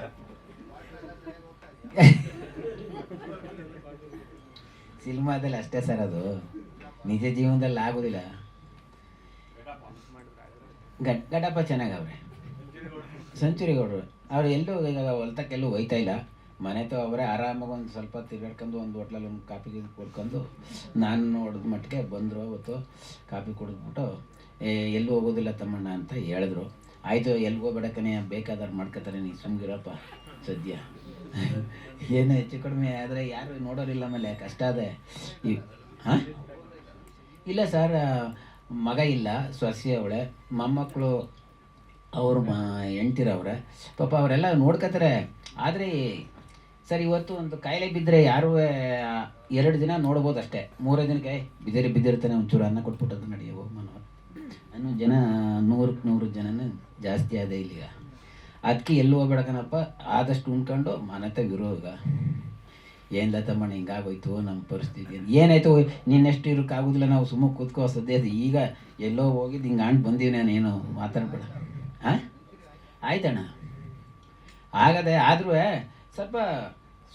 ಸಿನಿಮಾದಲ್ಲಿ ಅಷ್ಟೇ ಸರ್ ಅದು. ನಿಜ ಜೀವನದಲ್ಲಿ ಆಗೋದಿಲ್ಲ. ಗಡ್ ಗಡಪ ಚೆನ್ನಾಗವ್ರೆ. ಸೆಂಚುರಿ ಗೌಡ್ರು ಅವ್ರು ಎಲ್ಲೂ ಈಗ ಹೊಲ್ತಕ್ಕೆಲ್ಲೂ ಹೋಯ್ತಾ ಇಲ್ಲ. ಮನೆ ತಗೋ ಅವರೇ ಆರಾಮಾಗಿ ಒಂದು ಸ್ವಲ್ಪ ತಿರ್ಗಾಡ್ಕೊಂಡು ಒಂದು ಹೋಟ್ಲಲ್ಲಿ ಒಂದು ಕಾಫಿ ಕುಡ್ಕೊಂಡು ನಾನು ನೋಡಿದ ಮಟ್ಟಿಗೆ ಬಂದರು ಅವತ್ತು ಕಾಫಿ ಕುಡಿದ್ಬಿಟ್ಟು, ಏ ಎಲ್ಲೂ ಹೋಗೋದಿಲ್ಲ ತಮ್ಮಣ್ಣ ಅಂತ ಹೇಳಿದ್ರು. ಆಯಿತು ಎಲ್ಲಿ ಹೋಗ್ಬೇಡಕ್ಕನೆ ಬೇಕಾದ್ರೆ ಮಾಡ್ಕೋತಾರೆ ನೀ ಸುಮ್ಗಿರಪ್ಪ ಸದ್ಯ. ಏನು ಹೆಚ್ಚು ಕಡಿಮೆ ಆದರೆ ಯಾರು ನೋಡೋರಿಲ್ಲ ಆಮೇಲೆ, ಕಷ್ಟ ಅದೇ. ಈ, ಹಾಂ? ಇಲ್ಲ ಸರ್, ಮಗ ಇಲ್ಲ, ಸೊಸೆ ಅವಳೆ ಮೊಮ್ಮಕ್ಕಳು ಅವರು ಮ ಹೆಂಡ್ತಿರವ್ರೆ ಪಾಪ ಅವರೆಲ್ಲ ನೋಡ್ಕೋತಾರೆ. ಆದರೆ ಸರ್, ಇವತ್ತು ಒಂದು ಕಾಯಿಲೆ ಬಿದ್ದರೆ ಯಾರೂ ಎರಡು ದಿನ ನೋಡ್ಬೋದು ಅಷ್ಟೇ. ಮೂರೇ ದಿನಕ್ಕೆ ಬಿದ್ದರೆ ಬಿದ್ದಿರ್ತಾನೆ ಒಂಚೂರು ಅನ್ನ ಕೊಟ್ಬಿಟ್ಟದ್ದು ನಡೆಯುವ ಮನೋ ಅನ್ನೋ ಜನ ನೂರಕ್ಕೆ ನೂರು ಜನನೂ ಜಾಸ್ತಿ ಅದೇ ಇಲ್ಲಿಗ. ಅದಕ್ಕೆ ಎಲ್ಲಿ ಹೋಗ್ಬೇಡಕನಪ್ಪ ಆದಷ್ಟು ಉಣ್ಕೊಂಡು ಮನೆತಾಗ ಇರೋಗ ಏನು ಏನಿಲ್ಲ ತಮ್ಮಣ್ಣ ಹಿಂಗಾಗೋಯ್ತು ನಮ್ಮ ಪರಿಸ್ಥಿತಿ ಏನಾಯ್ತು, ನಿನ್ನೆಷ್ಟು ಇರೋಕ್ಕಾಗೋದಿಲ್ಲ ನಾವು ಸುಮ್ಮನೆ ಕೂತ್ಕೋ ಸದ್ಯ ಈಗ ಎಲ್ಲೋ ಹೋಗಿದ್ದು ಹಿಂಗೆ ಆಂಡ್ ಬಂದೀವಿ ನಾನೇನು ಮಾತಾಡ್ಬೇಡ. ಹಾಂ ಆಯ್ತಣ್ಣ. ಆಗದೆ ಆದ್ರೂ ಸ್ವಲ್ಪ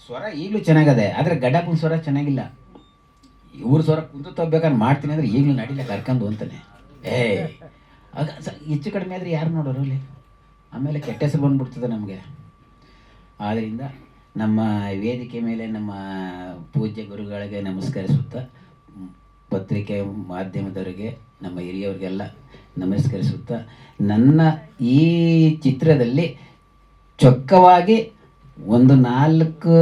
ಸ್ವರ ಈಗಲೂ ಚೆನ್ನಾಗದೆ, ಆದರೆ ಗಡ್ಡಪ್ಪನ ಸ್ವರ ಚೆನ್ನಾಗಿಲ್ಲ. ಇವ್ರ ಸ್ವರ ಕುಂತು ತಗೋಬೇಕಾದ್ರೆ ಮಾಡ್ತೀನಿ ಅಂದ್ರೆ ಈಗಲೂ ನಡಿಲ್ಲ ಕರ್ಕೊಂಡು ಅಂತಾನೆ. ಏ ಆಗ ಹೆಚ್ಚು ಕಡಿಮೆ ಆದರೆ ಯಾರು ನೋಡೋರು ಅಲ್ಲಿ? ಆಮೇಲೆ ಕೆಟ್ಟ ಹೆಸರು ಬಂದ್ಬಿಡ್ತದೆ ನಮಗೆ. ಆದ್ದರಿಂದ ನಮ್ಮ ವೇದಿಕೆ ಮೇಲೆ ನಮ್ಮ ಪೂಜ್ಯ ಗುರುಗಳಿಗೆ ನಮಸ್ಕರಿಸುತ್ತಾ, ಪತ್ರಿಕೆ ಮಾಧ್ಯಮದವರಿಗೆ, ನಮ್ಮ ಹಿರಿಯವ್ರಿಗೆಲ್ಲ ನಮಸ್ಕರಿಸುತ್ತಾ, ನನ್ನ ಈ ಚಿತ್ರದಲ್ಲಿ ಚೊಕ್ಕವಾಗಿ ಒಂದು ನಾಲ್ಕು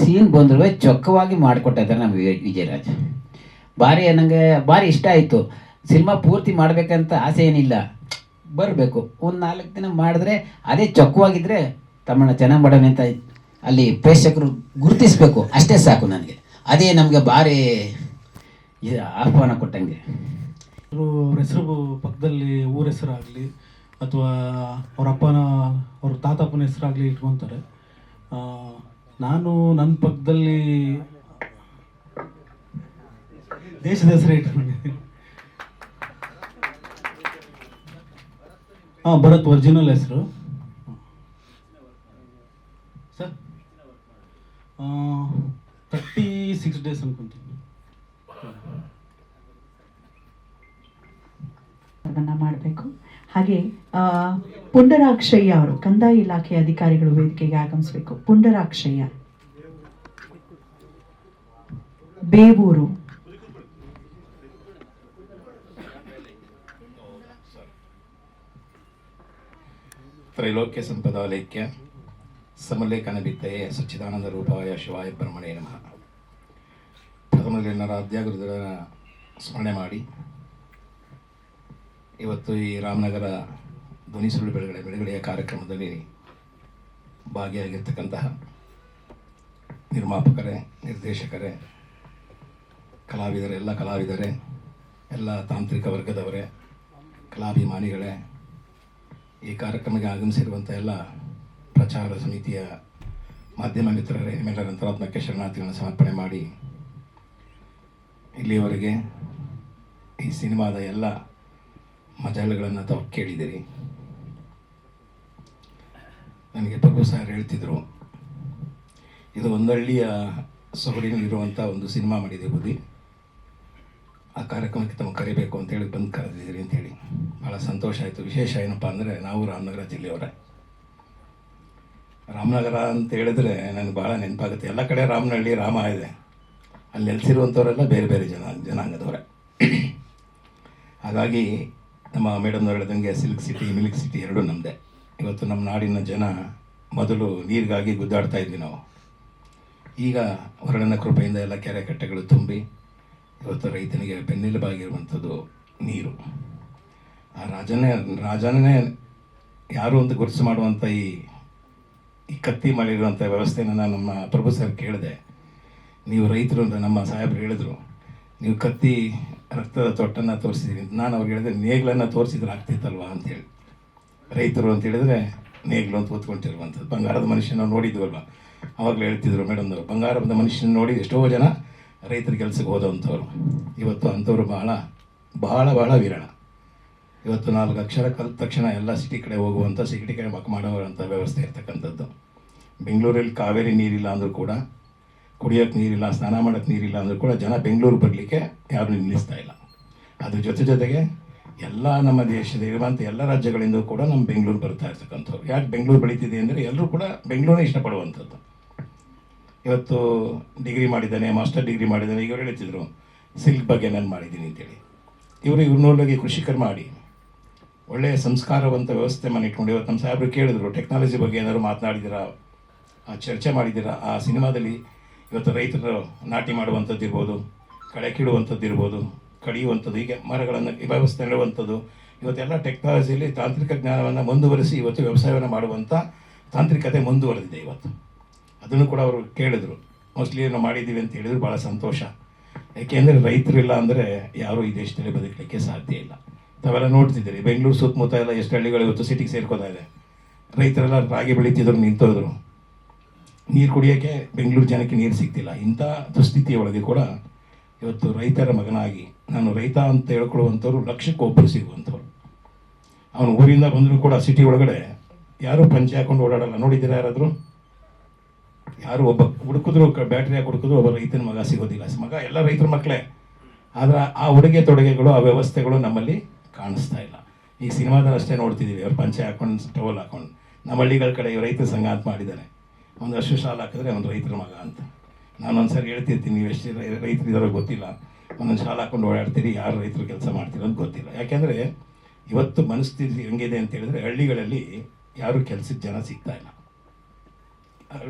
ಸೀನ್ ಬಂದರೂ ಚೊಕ್ಕವಾಗಿ ಮಾಡಿಕೊಟ್ಟಿದ್ದಾರೆ ನಮ್ಮ ವಿಜಯ್ ವಿಜಯರಾಜ್. ಭಾರಿ ನನಗೆ ಭಾರಿ ಇಷ್ಟ ಆಯಿತು. ಸಿನಿಮಾ ಪೂರ್ತಿ ಮಾಡಬೇಕಂತ ಆಸೆ ಏನಿಲ್ಲ. ಬರಬೇಕು. ಒಂದು ನಾಲ್ಕು ದಿನ ಮಾಡಿದ್ರೆ ಅದೇ ಚೊಕ್ಕವಾಗಿದ್ದರೆ ತಮ್ಮಣ್ಣ ಚೆನ್ನಾಗಿ ಮಾಡೋಣ ಅಂತ ಅಲ್ಲಿ ಪ್ರೇಕ್ಷಕರು ಗುರುತಿಸಬೇಕು. ಅಷ್ಟೇ ಸಾಕು ನನಗೆ. ಅದೇ ನಮಗೆ ಭಾರಿ ಆಹ್ವಾನ ಕೊಟ್ಟಂಗೆ. ಅವ್ರ ಹೆಸರು ಪಕ್ಕದಲ್ಲಿ ಊರ ಹೆಸರಾಗಲಿ, ಅಥವಾ ಅವರ ಅಪ್ಪನ ಅವ್ರ ತಾತಪ್ಪನ ಹೆಸರಾಗಲಿ ಇಟ್ಕೊತಾರೆ. ನಾನು ನನ್ನ ಪಕ್ಕದಲ್ಲಿ ದೇಶದ ಹೆಸರೇ ಇಟ್ಕೊಂಡಿದ್ದೀನಿ ಹಾಂ ಭರತ್ ಒರಿಜಿನಲ್ ಹೆಸರು. ಸರ್ ತರ್ಟಿ ಸಿಕ್ಸ್ ಡೇಸ್ ಅನ್ಕೊಂತೀನಿ. ಮಾಡಬೇಕು. ಹಾಗೆ ಪುಂಡರಾಕ್ಷಯ್ಯ ಅವರು, ಕಂದಾಯ ಇಲಾಖೆ ಅಧಿಕಾರಿಗಳು ವೇದಿಕೆಗೆ ಆಗಮಿಸಬೇಕು. ಪುಂಡರಾಕ್ಷಯ್ಯ. ಬೇವೂರು. ತ್ರೈಲೋಕ್ಯ ಸಂಪದಾಲೈಕ್ಯ ಸಮಲೇಖನ ಬಿತ್ತೆಯೇ ಸಚ್ಚಿದಾನಂದ ರೂಪಾಯ ಶಿವಾಯ ಬ್ರಹ್ಮಣೇ ನಮಃ. ಪ್ರಥಮದಲ್ಲಿ ಆದ್ಯಾಗುರುಗಳ ಸ್ಮರಣೆ ಮಾಡಿ ಇವತ್ತು ಈ ರಾಮನಗರ ಧ್ವನಿ ಸುಳ್ಳು ಬೆಳಗಡೆ ಬಿಡುಗಡೆಯ ಕಾರ್ಯಕ್ರಮದಲ್ಲಿ ಭಾಗಿಯಾಗಿರ್ತಕ್ಕಂತಹ ನಿರ್ಮಾಪಕರೇ, ನಿರ್ದೇಶಕರೇ, ಕಲಾವಿದರೇ, ಎಲ್ಲ ಕಲಾವಿದರೇ, ಎಲ್ಲ ತಾಂತ್ರಿಕ ವರ್ಗದವರೇ, ಕಲಾಭಿಮಾನಿಗಳೇ, ಈ ಕಾರ್ಯಕ್ರಮಕ್ಕೆ ಆಗಮಿಸಿರುವಂಥ ಎಲ್ಲ ಪ್ರಚಾರ ಸಮಿತಿಯ ಮಾಧ್ಯಮ ಮಿತ್ರರೇ, ನಿಮ್ಮೆಲ್ಲರ ನಂತರಾತ್ಮಕ್ಕೆ ಶರಣಾರ್ಥಿಗಳನ್ನು ಸಮರ್ಪಣೆ ಮಾಡಿ ಇಲ್ಲಿಯವರೆಗೆ ಈ ಸಿನಿಮಾದ ಎಲ್ಲ ಮಜಾಳುಗಳನ್ನು ತಾವು ಕೇಳಿದಿರಿ. ನನಗೆ ಪ್ರಭು ಸರ್ ಹೇಳ್ತಿದ್ರು, ಇದು ಒಂದಳ್ಳಿಯ ಸೊಗಡಿನಲ್ಲಿರುವಂಥ ಒಂದು ಸಿನಿಮಾ ಮಾಡಿದೆ ಬುದ್ಧಿ. ಆ ಕಾರ್ಯಕ್ರಮಕ್ಕೆ ತಮಗೆ ಕರಿಬೇಕು ಅಂತೇಳಿ ಬಂದು ಕರೆದಿದ್ದೀರಿ ಅಂತೇಳಿ ಭಾಳ ಸಂತೋಷ ಆಯಿತು. ವಿಶೇಷ ಏನಪ್ಪ ಅಂದರೆ ನಾವು ರಾಮನಗರ ಜಿಲ್ಲೆಯವರೇ. ರಾಮನಗರ ಅಂತ ಹೇಳಿದ್ರೆ ನನಗೆ ಭಾಳ ನೆನಪಾಗುತ್ತೆ. ಎಲ್ಲ ಕಡೆ ರಾಮನಹಳ್ಳಿ, ರಾಮ ಇದೆ. ಅಲ್ಲಿ ನೆಲೆಸಿರುವಂಥವರೆಲ್ಲ ಬೇರೆ ಬೇರೆ ಜನ, ಜನಾಂಗದವರೇ. ಹಾಗಾಗಿ ನಮ್ಮ ಮೇಡಮ್ನವ್ರು ಹೇಳಿದಂಗೆ ಸಿಲ್ಕ್ ಸಿಟಿ, ಮಿಲ್ಕ್ ಸಿಟಿ ಎರಡೂ ನಮ್ಮದೇ ಇವತ್ತು ನಮ್ಮ ನಾಡಿನ ಜನ ಮೊದಲು ನೀರಿಗಾಗಿ ಗುದ್ದಾಡ್ತಾ ಇದ್ವಿ ನಾವು. ಈಗ ಹೊರಡನ ಕೃಪೆಯಿಂದ ಎಲ್ಲ ಕೆರೆ ಕಟ್ಟೆಗಳು ತುಂಬಿ, ಇವತ್ತು ರೈತನಿಗೆ ಬೆನ್ನೆಲುಬಾಗಿರುವಂಥದ್ದು ನೀರು. ಆ ರಾಜನೇ ರಾಜನೇ ಯಾರು ಅಂತ ಗುರುತು ಮಾಡುವಂಥ ಈ ಈ ಕತ್ತಿ ಮಾಡಿರುವಂಥ ವ್ಯವಸ್ಥೆನ ನಾನು ನಮ್ಮ ಪ್ರಭು ಸರ್ ಕೇಳಿದೆ. ನೀವು ರೈತರು ಅಂತ ನಮ್ಮ ಸಾಹೇಬ್ರು ಹೇಳಿದರು. ನೀವು ಕತ್ತಿ ರಕ್ತದ ತೊಟ್ಟನ್ನು ತೋರಿಸಿದ್ದೀನಿ ನಾನು ಅವ್ರಿಗೆ ಹೇಳಿದೆ, ನೇಗ್ಲನ್ನು ತೋರಿಸಿದ್ರೆ ಆಗ್ತಿತ್ತಲ್ವಾ ಅಂತೇಳಿ ರೈತರು ಅಂತ ಹೇಳಿದ್ರೆ, ನೇಗ್ಲು ಅಂತ ಕೂತ್ಕೊಂಡಿರುವಂಥದ್ದು ಬಂಗಾರದ ಮನುಷ್ಯನ ನೋಡಿದ್ವಲ್ವ? ಅವಾಗಲೇ ಹೇಳ್ತಿದ್ರು ಮೇಡಮ್ನವರು ಬಂಗಾರದ ಮನುಷ್ಯನ ನೋಡಿ ಎಷ್ಟೋ ಜನ ರೈತರ ಕೆಲಸಕ್ಕೆ ಹೋದಂಥವ್ರು. ಇವತ್ತು ಅಂಥವ್ರು ಬಹಳ ಬಹಳ ಬಹಳ ವಿರಳ ಇವತ್ತು ನಾಲ್ಕು ಅಕ್ಷರ ಕಲಿತ ತಕ್ಷಣ ಎಲ್ಲ ಸಿಟಿ ಕಡೆ ಹೋಗುವಂಥ, ಸಿಟಿ ಕಡೆ ಮಕ್ ಮಾಡುವಂಥ ವ್ಯವಸ್ಥೆ ಇರ್ತಕ್ಕಂಥದ್ದು. ಬೆಂಗಳೂರಲ್ಲಿ ಕಾವೇರಿ ನೀರಿಲ್ಲ ಅಂದರೂ ಕೂಡ ಕುಡಿಯೋಕ್ಕೆ ನೀರಿಲ್ಲ, ಸ್ನಾನ ಮಾಡೋಕ್ಕೆ ನೀರಿಲ್ಲ ಅಂದರೂ ಕೂಡ ಜನ ಬೆಂಗಳೂರು ಬರಲಿಕ್ಕೆ ಯಾರು ನಿಲ್ಲಿಸ್ತಾ ಇಲ್ಲ. ಅದ್ರ ಜೊತೆ ಜೊತೆಗೆ ಎಲ್ಲ ನಮ್ಮ ದೇಶದ ಇರುವಂಥ ಎಲ್ಲ ರಾಜ್ಯಗಳಿಂದ ಕೂಡ ನಮ್ಮ ಬೆಂಗಳೂರು ಬರ್ತಾ ಇರ್ತಕ್ಕಂಥವ್ರು. ಯಾಕೆ ಬೆಂಗಳೂರು ಬೆಳೀತಿದೆ ಅಂದರೆ ಎಲ್ಲರೂ ಕೂಡ ಬೆಂಗಳೂರೇ ಇಷ್ಟಪಡುವಂಥದ್ದು. ಇವತ್ತು ಡಿಗ್ರಿ ಮಾಡಿದ್ದಾನೆ, ಮಾಸ್ಟರ್ ಡಿಗ್ರಿ ಮಾಡಿದ್ದಾನೆ, ಈಗ ಹೇಳ್ತಿದ್ರು, ಸಿಲ್ಕ್ ಬಗ್ಗೆ ನಾನು ಮಾಡಿದ್ದೀನಿ ಅಂತೇಳಿ. ಇವರು ಇವ್ರನ್ನೋಗಿ ಕೃಷಿಕರು ಮಾಡಿ. ಒಳ್ಳೆಯ ಸಂಸ್ಕಾರವಂತ ವ್ಯವಸ್ಥೆ ಮನೆ ಇಟ್ಕೊಂಡು ಇವತ್ತು ನಮ್ಮ ಸಾಹೇಬರು ಕೇಳಿದ್ರು, ಟೆಕ್ನಾಲಜಿ ಬಗ್ಗೆ ಏನಾದ್ರು ಮಾತನಾಡಿದ್ದೀರಾ? ಆ ಚರ್ಚೆ ಮಾಡಿದ್ದೀರಾ? ಆ ಸಿನಿಮಾದಲ್ಲಿ ಇವತ್ತು ರೈತರು ನಾಟಿ ಮಾಡುವಂಥದ್ದು ಇರ್ಬೋದು, ಕಳೆ ಕೀಳುವಂಥದ್ದು ಇರ್ಬೋದು, ಕಡಿಯುವಂಥದ್ದು, ಹೀಗೆ ಮರಗಳನ್ನು ವ್ಯವಸ್ಥೆ ನೆಡುವಂಥದ್ದು, ಇವತ್ತೆಲ್ಲ ಟೆಕ್ನಾಲಜಿಯಲ್ಲಿ ತಾಂತ್ರಿಕ ಜ್ಞಾನವನ್ನು ಮುಂದುವರಿಸಿ ಇವತ್ತು ವ್ಯವಸಾಯವನ್ನು ಮಾಡುವಂಥ ತಾಂತ್ರಿಕತೆ ಮುಂದುವರೆದಿದೆ ಇವತ್ತು. ಅದನ್ನು ಕೂಡ ಅವರು ಕೇಳಿದರು. ಮೋಸ್ಟ್ಲಿ ನಾವು ಮಾಡಿದ್ದೀವಿ ಅಂತ ಹೇಳಿದ್ರು ಭಾಳ ಸಂತೋಷ. ಯಾಕೆಂದರೆ ರೈತರಿಲ್ಲ ಅಂದರೆ ಯಾರೂ ಈ ದೇಶದಲ್ಲಿ ಬದುಕಲಿಕ್ಕೆ ಸಾಧ್ಯ ಇಲ್ಲ. ತಾವೆಲ್ಲ ನೋಡ್ತಿದ್ದೀರಿ, ಬೆಂಗಳೂರು ಸುತ್ತಮುತ್ತ ಎಲ್ಲ ಎಷ್ಟು ಹಳ್ಳಿಗಳು ಇವತ್ತು ಸಿಟಿಗೆ ಸೇರ್ಕೋತಾ ಇದೆ ರೈತರೆಲ್ಲ ರಾಗಿ ಬೆಳೀತಿದ್ರು, ನಿಂತೋದ್ರು. ನೀರು ಕುಡಿಯೋಕ್ಕೆ ಬೆಂಗಳೂರು ಜನಕ್ಕೆ ನೀರು ಸಿಗ್ತಿಲ್ಲ. ಇಂಥ ದುಸ್ಥಿತಿಯ ಒಳಗೆ ಕೂಡ ಇವತ್ತು ರೈತರ ಮಗನಾಗಿ ನಾನು ರೈತ ಅಂತ ಹೇಳ್ಕೊಳ್ಳುವಂಥವ್ರು ಲಕ್ಷಕ್ಕೆ ಒಬ್ಬರು ಸಿಗುವಂಥವ್ರು. ಅವನು ಊರಿಂದ ಬಂದರೂ ಕೂಡ ಸಿಟಿ ಒಳಗಡೆ ಯಾರೂ ಪಂಚೆ ಹಾಕೊಂಡು ಓಡಾಡಲ್ಲ. ನೋಡಿದ್ದೀರಾ ಯಾರಾದರೂ? ಯಾರು ಒಬ್ಬ ಹುಡುಕಿದ್ರು ಬ್ಯಾಟ್ರಿ ಹಾಕಿ ಹುಡುಕಿದ್ರು ಒಬ್ಬ ರೈತನ ಮಗ ಸಿಗೋದಿಲ್ಲ. ಮಗ ಎಲ್ಲ ರೈತರ ಮಕ್ಕಳೇ. ಆದರೆ ಆ ಉಡುಗೆ ತೊಡುಗೆಗಳು, ಆ ವ್ಯವಸ್ಥೆಗಳು ನಮ್ಮಲ್ಲಿ ಕಾಣಿಸ್ತಾ ಇಲ್ಲ. ಈ ಸಿನಿಮಾದಲ್ಲಿ ಅಷ್ಟೇ ನೋಡ್ತಿದ್ದೀವಿ. ಅವ್ರು ಪಂಚೆ ಹಾಕೊಂಡು ಟವಲ್ ಹಾಕೊಂಡು. ನಮ್ಮ ಹಳ್ಳಿಗಳ ಕಡೆ ರೈತ ಸಂಘ ಅಂತ ಮಾಡಿದ್ದಾರೆ. ಒಂದು ಅಷ್ಟು ಸಾಲ ಹಾಕಿದ್ರೆ ಒಂದು ರೈತರ ಮಗ ಅಂತ. ನಾನು ಸರಿ ಹೇಳ್ತಿರ್ತೀನಿ, ನೀವು ಎಷ್ಟು ರೈತರಿದ್ದಾರೋ ಗೊತ್ತಿಲ್ಲ. ಒಂದೊಂದು ಸಾಲ ಹಾಕೊಂಡು ಓಡಾಡ್ತೀರಿ, ಯಾರು ರೈತರು ಕೆಲಸ ಮಾಡ್ತೀರೋ ಅಂತ ಗೊತ್ತಿಲ್ಲ. ಯಾಕೆಂದರೆ ಇವತ್ತು ಮನಸ್ಥಿತಿ ಹೆಂಗಿದೆ ಅಂತ ಹೇಳಿದ್ರೆ ಹಳ್ಳಿಗಳಲ್ಲಿ ಯಾರು ಕೆಲಸಕ್ಕೆ ಜನ ಸಿಗ್ತಾ ಇಲ್ಲ.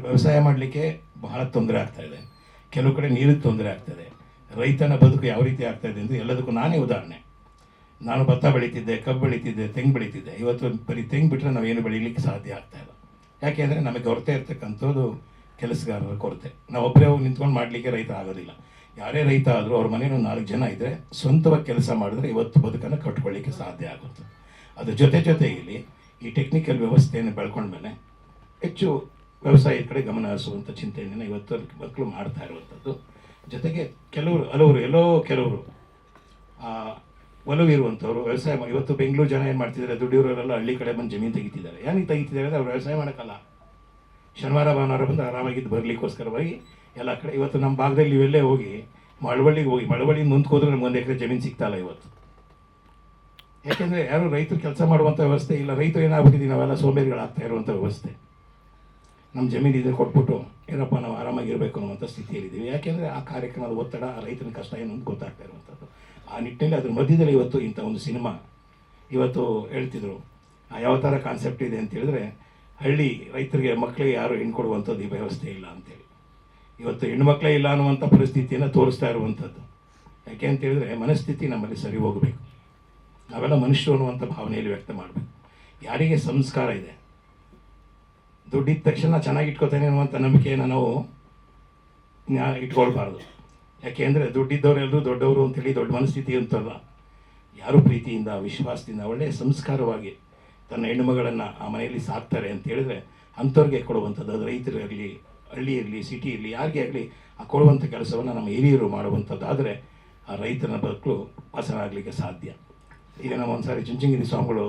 ವ್ಯವಸಾಯ ಮಾಡಲಿಕ್ಕೆ ಬಹಳ ತೊಂದರೆ ಆಗ್ತಾ ಇದೆ. ಕೆಲವು ಕಡೆ ನೀರಿಗೆ ತೊಂದರೆ ಆಗ್ತದೆ ರೈತನ ಬದುಕು ಯಾವ ರೀತಿ ಆಗ್ತಾಯಿದೆ ಅಂದರೆ ಎಲ್ಲದಕ್ಕೂ ನಾನೇ ಉದಾಹರಣೆ. ನಾನು ಭತ್ತ ಬೆಳೀತಿದ್ದೆ, ಕಬ್ಬು ಬೆಳೀತಿದ್ದೆ, ತೆಂಗು ಬೆಳೀತಿದ್ದೆ. ಇವತ್ತು ಬರೀ ತೆಂಗು ಬಿಟ್ಟರೆ ನಾವೇನು ಬೆಳೀಲಿಕ್ಕೆ ಸಾಧ್ಯ ಆಗ್ತಾ ಇಲ್ಲ. ಯಾಕೆಂದರೆ ನಮಗೆ ಕೊರತೆ ಇರ್ತಕ್ಕಂಥದ್ದು ಕೆಲಸಗಾರರ ಕೊರತೆ. ನಾವು ಒಬ್ಬರೇ ಹೋಗಿ ನಿಂತ್ಕೊಂಡು ಮಾಡಲಿಕ್ಕೆ ರೈತ ಆಗೋದಿಲ್ಲ. ಯಾರೇ ರೈತ ಆದರೂ ಅವ್ರ ಮನೇಲಿ ನಾಲ್ಕು ಜನ ಇದ್ದರೆ ಸ್ವಂತವಾಗಿ ಕೆಲಸ ಮಾಡಿದ್ರೆ ಇವತ್ತು ಬದುಕನ್ನು ಕಟ್ಕೊಳ್ಳಿಕ್ಕೆ ಸಾಧ್ಯ ಆಗುತ್ತೆ. ಅದ್ರ ಜೊತೆ ಜೊತೆಯಲ್ಲಿ ಈ ಟೆಕ್ನಿಕಲ್ ವ್ಯವಸ್ಥೆಯನ್ನು ಬೆಳ್ಕೊಂಡ್ಮೇಲೆ ಹೆಚ್ಚು ವ್ಯವಸಾಯದ ಕಡೆ ಗಮನ ಹರಿಸುವಂಥ ಚಿಂತೆಯನ್ನು ಇವತ್ತು ಮಕ್ಕಳು ಮಾಡ್ತಾ ಇರುವಂಥದ್ದು ಜೊತೆಗೆ ಕೆಲವರು, ಹಲವರು, ಎಲ್ಲೋ ಕೆಲವರು ಒಲವಿರುವಂಥವ್ರು ವ್ಯವಸಾಯ ಮಾ- ಇವತ್ತು ಬೆಂಗಳೂರು ಜನ ಏನು ಮಾಡ್ತಿದ್ದಾರೆ ದುಡಿಯೋರೆಲ್ಲ ಹಳ್ಳಿ ಕಡೆ ಬಂದು ಜಮೀನು ತೆಗಿತಿದ್ದಾರೆ. ಯಾರಿಗೆ ತೆಗಿತಿದ್ದಾರೆ ಅಂದರೆ ಅವ್ರು ವ್ಯವಸಾಯ ಮಾಡೋಕ್ಕಲ್ಲ. ಶನಿವಾರ, ಭಾನುವಾರ ಬಂದು ಆರಾಮಾಗಿದ್ದು ಬರಲಿಕ್ಕೋಸ್ಕರವಾಗಿ ಎಲ್ಲ ಕಡೆ. ಇವತ್ತು ನಮ್ಮ ಭಾಗದಲ್ಲಿ ಇವೆಲ್ಲೇ ಹೋಗಿ, ಮಳವಳ್ಳಿಗೆ ಹೋಗಿ ಮಳವಳ್ಳಿಯಿಂದ ಮುಂದ್ಕೋದ್ರೆ ನಮ್ಗೆ ಒಂದು ಎಕರೆ ಜಮೀನು ಸಿಗ್ತಾಯಿಲ್ಲ ಇವತ್ತು. ಯಾಕೆಂದರೆ ಯಾರು ರೈತರು ಕೆಲಸ ಮಾಡುವಂಥ ವ್ಯವಸ್ಥೆ ಇಲ್ಲ. ರೈತರು ಏನಾಗ್ಬಿಟ್ಟಿದ್ದೀವಿ ನಾವೆಲ್ಲ ಸೋಂಬೇರಿಗಳಾಗ್ತಾ ಇರುವಂಥ ವ್ಯವಸ್ಥೆ. ನಮ್ಮ ಜಮೀನು ಇದ್ರೆ ಕೊಟ್ಬಿಟ್ಟು, ಏನಪ್ಪ ನಾವು ಆರಾಮಾಗಿರಬೇಕು ಅನ್ನುವಂಥ ಸ್ಥಿತಿಯಲ್ಲಿದ್ದೀವಿ. ಯಾಕೆಂದರೆ ಆ ಕಾರ್ಯಕ್ರಮದ ಒತ್ತಡ ರೈತನ ಕಷ್ಟ ಏನು ಅಂತ ಗೊತ್ತಾಗ್ತಾ ಇರುವಂಥದ್ದು ಆ ನಿಟ್ಟಿನಲ್ಲಿ ಅದ್ರ ಮಧ್ಯದಲ್ಲಿ ಇವತ್ತು ಇಂಥ ಒಂದು ಸಿನಿಮಾ ಇವತ್ತು ಹೇಳ್ತಿದ್ರು. ಯಾವ ಥರ ಕಾನ್ಸೆಪ್ಟ್ ಇದೆ ಅಂತ ಹೇಳಿದ್ರೆ, ಹಳ್ಳಿ ರೈತರಿಗೆ ಮಕ್ಕಳಿಗೆ ಯಾರು ಹೆಣ್ಣು ಕೊಡುವಂಥದ್ದು ಈ ವ್ಯವಸ್ಥೆ ಇಲ್ಲ ಅಂತೇಳಿ. ಇವತ್ತು ಹೆಣ್ಮಕ್ಳೇ ಇಲ್ಲ ಅನ್ನುವಂಥ ಪರಿಸ್ಥಿತಿಯನ್ನು ತೋರಿಸ್ತಾ ಇರುವಂಥದ್ದು. ಯಾಕೆ ಅಂತೇಳಿದ್ರೆ ಮನಸ್ಥಿತಿ ನಮ್ಮಲ್ಲಿ ಸರಿ ಹೋಗಬೇಕು. ನಾವೆಲ್ಲ ಮನುಷ್ಯರು ಅನ್ನುವಂಥ ಭಾವನೆಯಲ್ಲಿ ವ್ಯಕ್ತ ಮಾಡಬೇಕು. ಯಾರಿಗೆ ಸಂಸ್ಕಾರ ಇದೆ? ದುಡ್ಡಿದ ತಕ್ಷಣ ಚೆನ್ನಾಗಿ ಇಟ್ಕೋತಾನೆ ಅನ್ನುವಂಥ ನಂಬಿಕೆಯನ್ನು ನಾವು ಇಟ್ಕೊಳ್ಬಾರ್ದು. ಯಾಕೆಂದರೆ ದುಡ್ಡಿದ್ದವರೆಲ್ಲರೂ ದೊಡ್ಡವರು ಅಂತೇಳಿ ದೊಡ್ಡ ಮನಸ್ಥಿತಿ ಅಂತಲ್ಲ. ಯಾರು ಪ್ರೀತಿಯಿಂದ, ವಿಶ್ವಾಸದಿಂದ ಒಳ್ಳೆಯ ಸಂಸ್ಕಾರವಾಗಿ ತನ್ನ ಹೆಣ್ಣುಮಗಳನ್ನು ಆ ಮನೆಯಲ್ಲಿ ಸಾಕ್ತಾರೆ ಅಂತ ಹೇಳಿದ್ರೆ ಅಂಥವ್ರಿಗೆ ಕೊಡುವಂಥದ್ದು. ಅದು ರೈತರಿರಲಿ ಹಳ್ಳಿ ಇರಲಿ ಸಿಟಿ ಇರಲಿ ಯಾರಿಗೆ ಆಗಲಿ ಆ ಕೊಡುವಂಥ ಕೆಲಸವನ್ನು ನಮ್ಮ ಹಿರಿಯರು ಮಾಡುವಂಥದ್ದಾದರೆ ಆ ರೈತನ ಬದುಕು ವಾಸನಾಗಲಿಕ್ಕೆ ಸಾಧ್ಯ. ಈಗ ನಾವು ಒಂದು ಸಾರಿ ಚುಂಚಿಂಗಿರಿ ಸ್ವಾಮಿಗಳು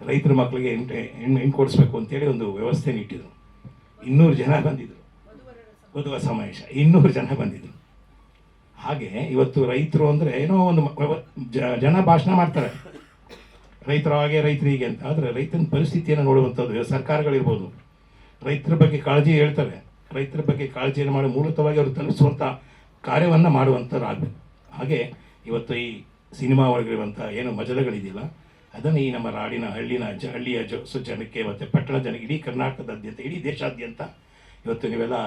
ರೈತರ ಮಕ್ಕಳಿಗೆ ಹೆಣ್ಣು ಹೆಣ್ಣು ಹೆಣ್ಣು ಕೊಡಿಸ್ಬೇಕು ಅಂತೇಳಿ ಒಂದು ವ್ಯವಸ್ಥೆನ ಇಟ್ಟಿದ್ರು. ಇನ್ನೂರು ಜನ ಬಂದಿದ್ದರು ವಧುವ ಸಮಾವೇಶ ಇನ್ನೂರು ಜನ ಬಂದಿದ್ದರು ಹಾಗೆ ಇವತ್ತು ರೈತರು ಅಂದರೆ ಏನೋ ಒಂದು ಜನ ಭಾಷಣ ಮಾಡ್ತಾರೆ. ರೈತರ ಹಾಗೆ ರೈತರಿಗೆ ಅಂತ. ಆದರೆ ರೈತನ ಪರಿಸ್ಥಿತಿಯನ್ನು ನೋಡುವಂಥದ್ದು ಸರ್ಕಾರಗಳಿರ್ಬೋದು. ರೈತರ ಬಗ್ಗೆ ಕಾಳಜಿ ಹೇಳ್ತಾರೆ. ರೈತರ ಬಗ್ಗೆ ಕಾಳಜಿಯನ್ನು ಮಾಡಿ ಮೂಲತವಾಗಿ ಅವರು ತಲುಪಿಸುವಂಥ ಕಾರ್ಯವನ್ನು ಮಾಡುವಂಥವ್ರು ಆಗಬೇಕು ಹಾಗೆ ಇವತ್ತು ಈ ಸಿನಿಮಾ ಒಳಗಿರುವಂಥ ಏನು ಮಜಲಗಳಿದೆಯಲ್ಲ, ಅದನ್ನು ಈ ನಮ್ಮ ರಾಡಿನ ಹಳ್ಳಿನ ಜ ಹಳ್ಳಿಯ ಜ ಜನಕ್ಕೆ ಮತ್ತು ಪಟ್ಟಣ ಜನಕ್ಕೆ ಇಡೀ ಕರ್ನಾಟಕದಾದ್ಯಂತ, ಇಡೀ ದೇಶಾದ್ಯಂತ ಇವತ್ತು ನೀವೆಲ್ಲ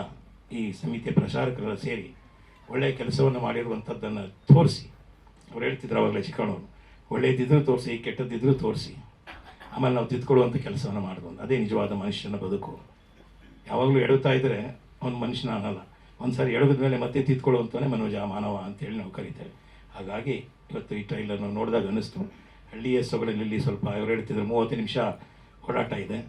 ಈ ಸಮಿತಿಯ ಪ್ರಚಾರಕರೆಲ್ಲ ಸೇರಿ ಒಳ್ಳೆಯ ಕೆಲಸವನ್ನು ಮಾಡಿರುವಂಥದ್ದನ್ನು ತೋರಿಸಿ. ಅವ್ರು ಹೇಳ್ತಿದ್ರು ಅವಾಗಲೇ ಚಿಕ್ಕಣ್ಣವರು ಒಳ್ಳೆಯದಿದ್ರೂ ತೋರಿಸಿ ಕೆಟ್ಟದ್ದಿದ್ರೂ ತೋರಿಸಿ. ಆಮೇಲೆ ನಾವು ತಿದ್ಕೊಳ್ಳುವಂಥ ಕೆಲಸವನ್ನು ಮಾಡ್ಬೋದು. ಅದೇ ನಿಜವಾದ ಮನುಷ್ಯನ ಬದುಕು. ಯಾವಾಗಲೂ ಎಡುತ್ತಾ ಇದ್ದರೆ ಅವನು ಮನುಷ್ಯನ ಅನ್ನಲ್ಲ. ಒಂದು ಸಾರಿ ಎಡಗಿದ ಮೇಲೆ ಮತ್ತೆ ತಿದ್ಕೊಳ್ಳುವಂಥವೇ ಮನೋಜ ಮಾನವ ಅಂತೇಳಿ ನಾವು ಕರಿತೇವೆ. ಹಾಗಾಗಿ ಇವತ್ತು ಈ ಟ್ರೈಲರ್ ನಾವು ನೋಡಿದಾಗ ಅನ್ನಿಸ್ತು. ಹಳ್ಳಿಯ ಸೊಗಡಿನಲ್ಲಿ ಸ್ವಲ್ಪ ಅವ್ರು ಹೇಳ್ತಿದ್ರು ಮೂವತ್ತು ನಿಮಿಷ ಓಡಾಟ ಇದೆ.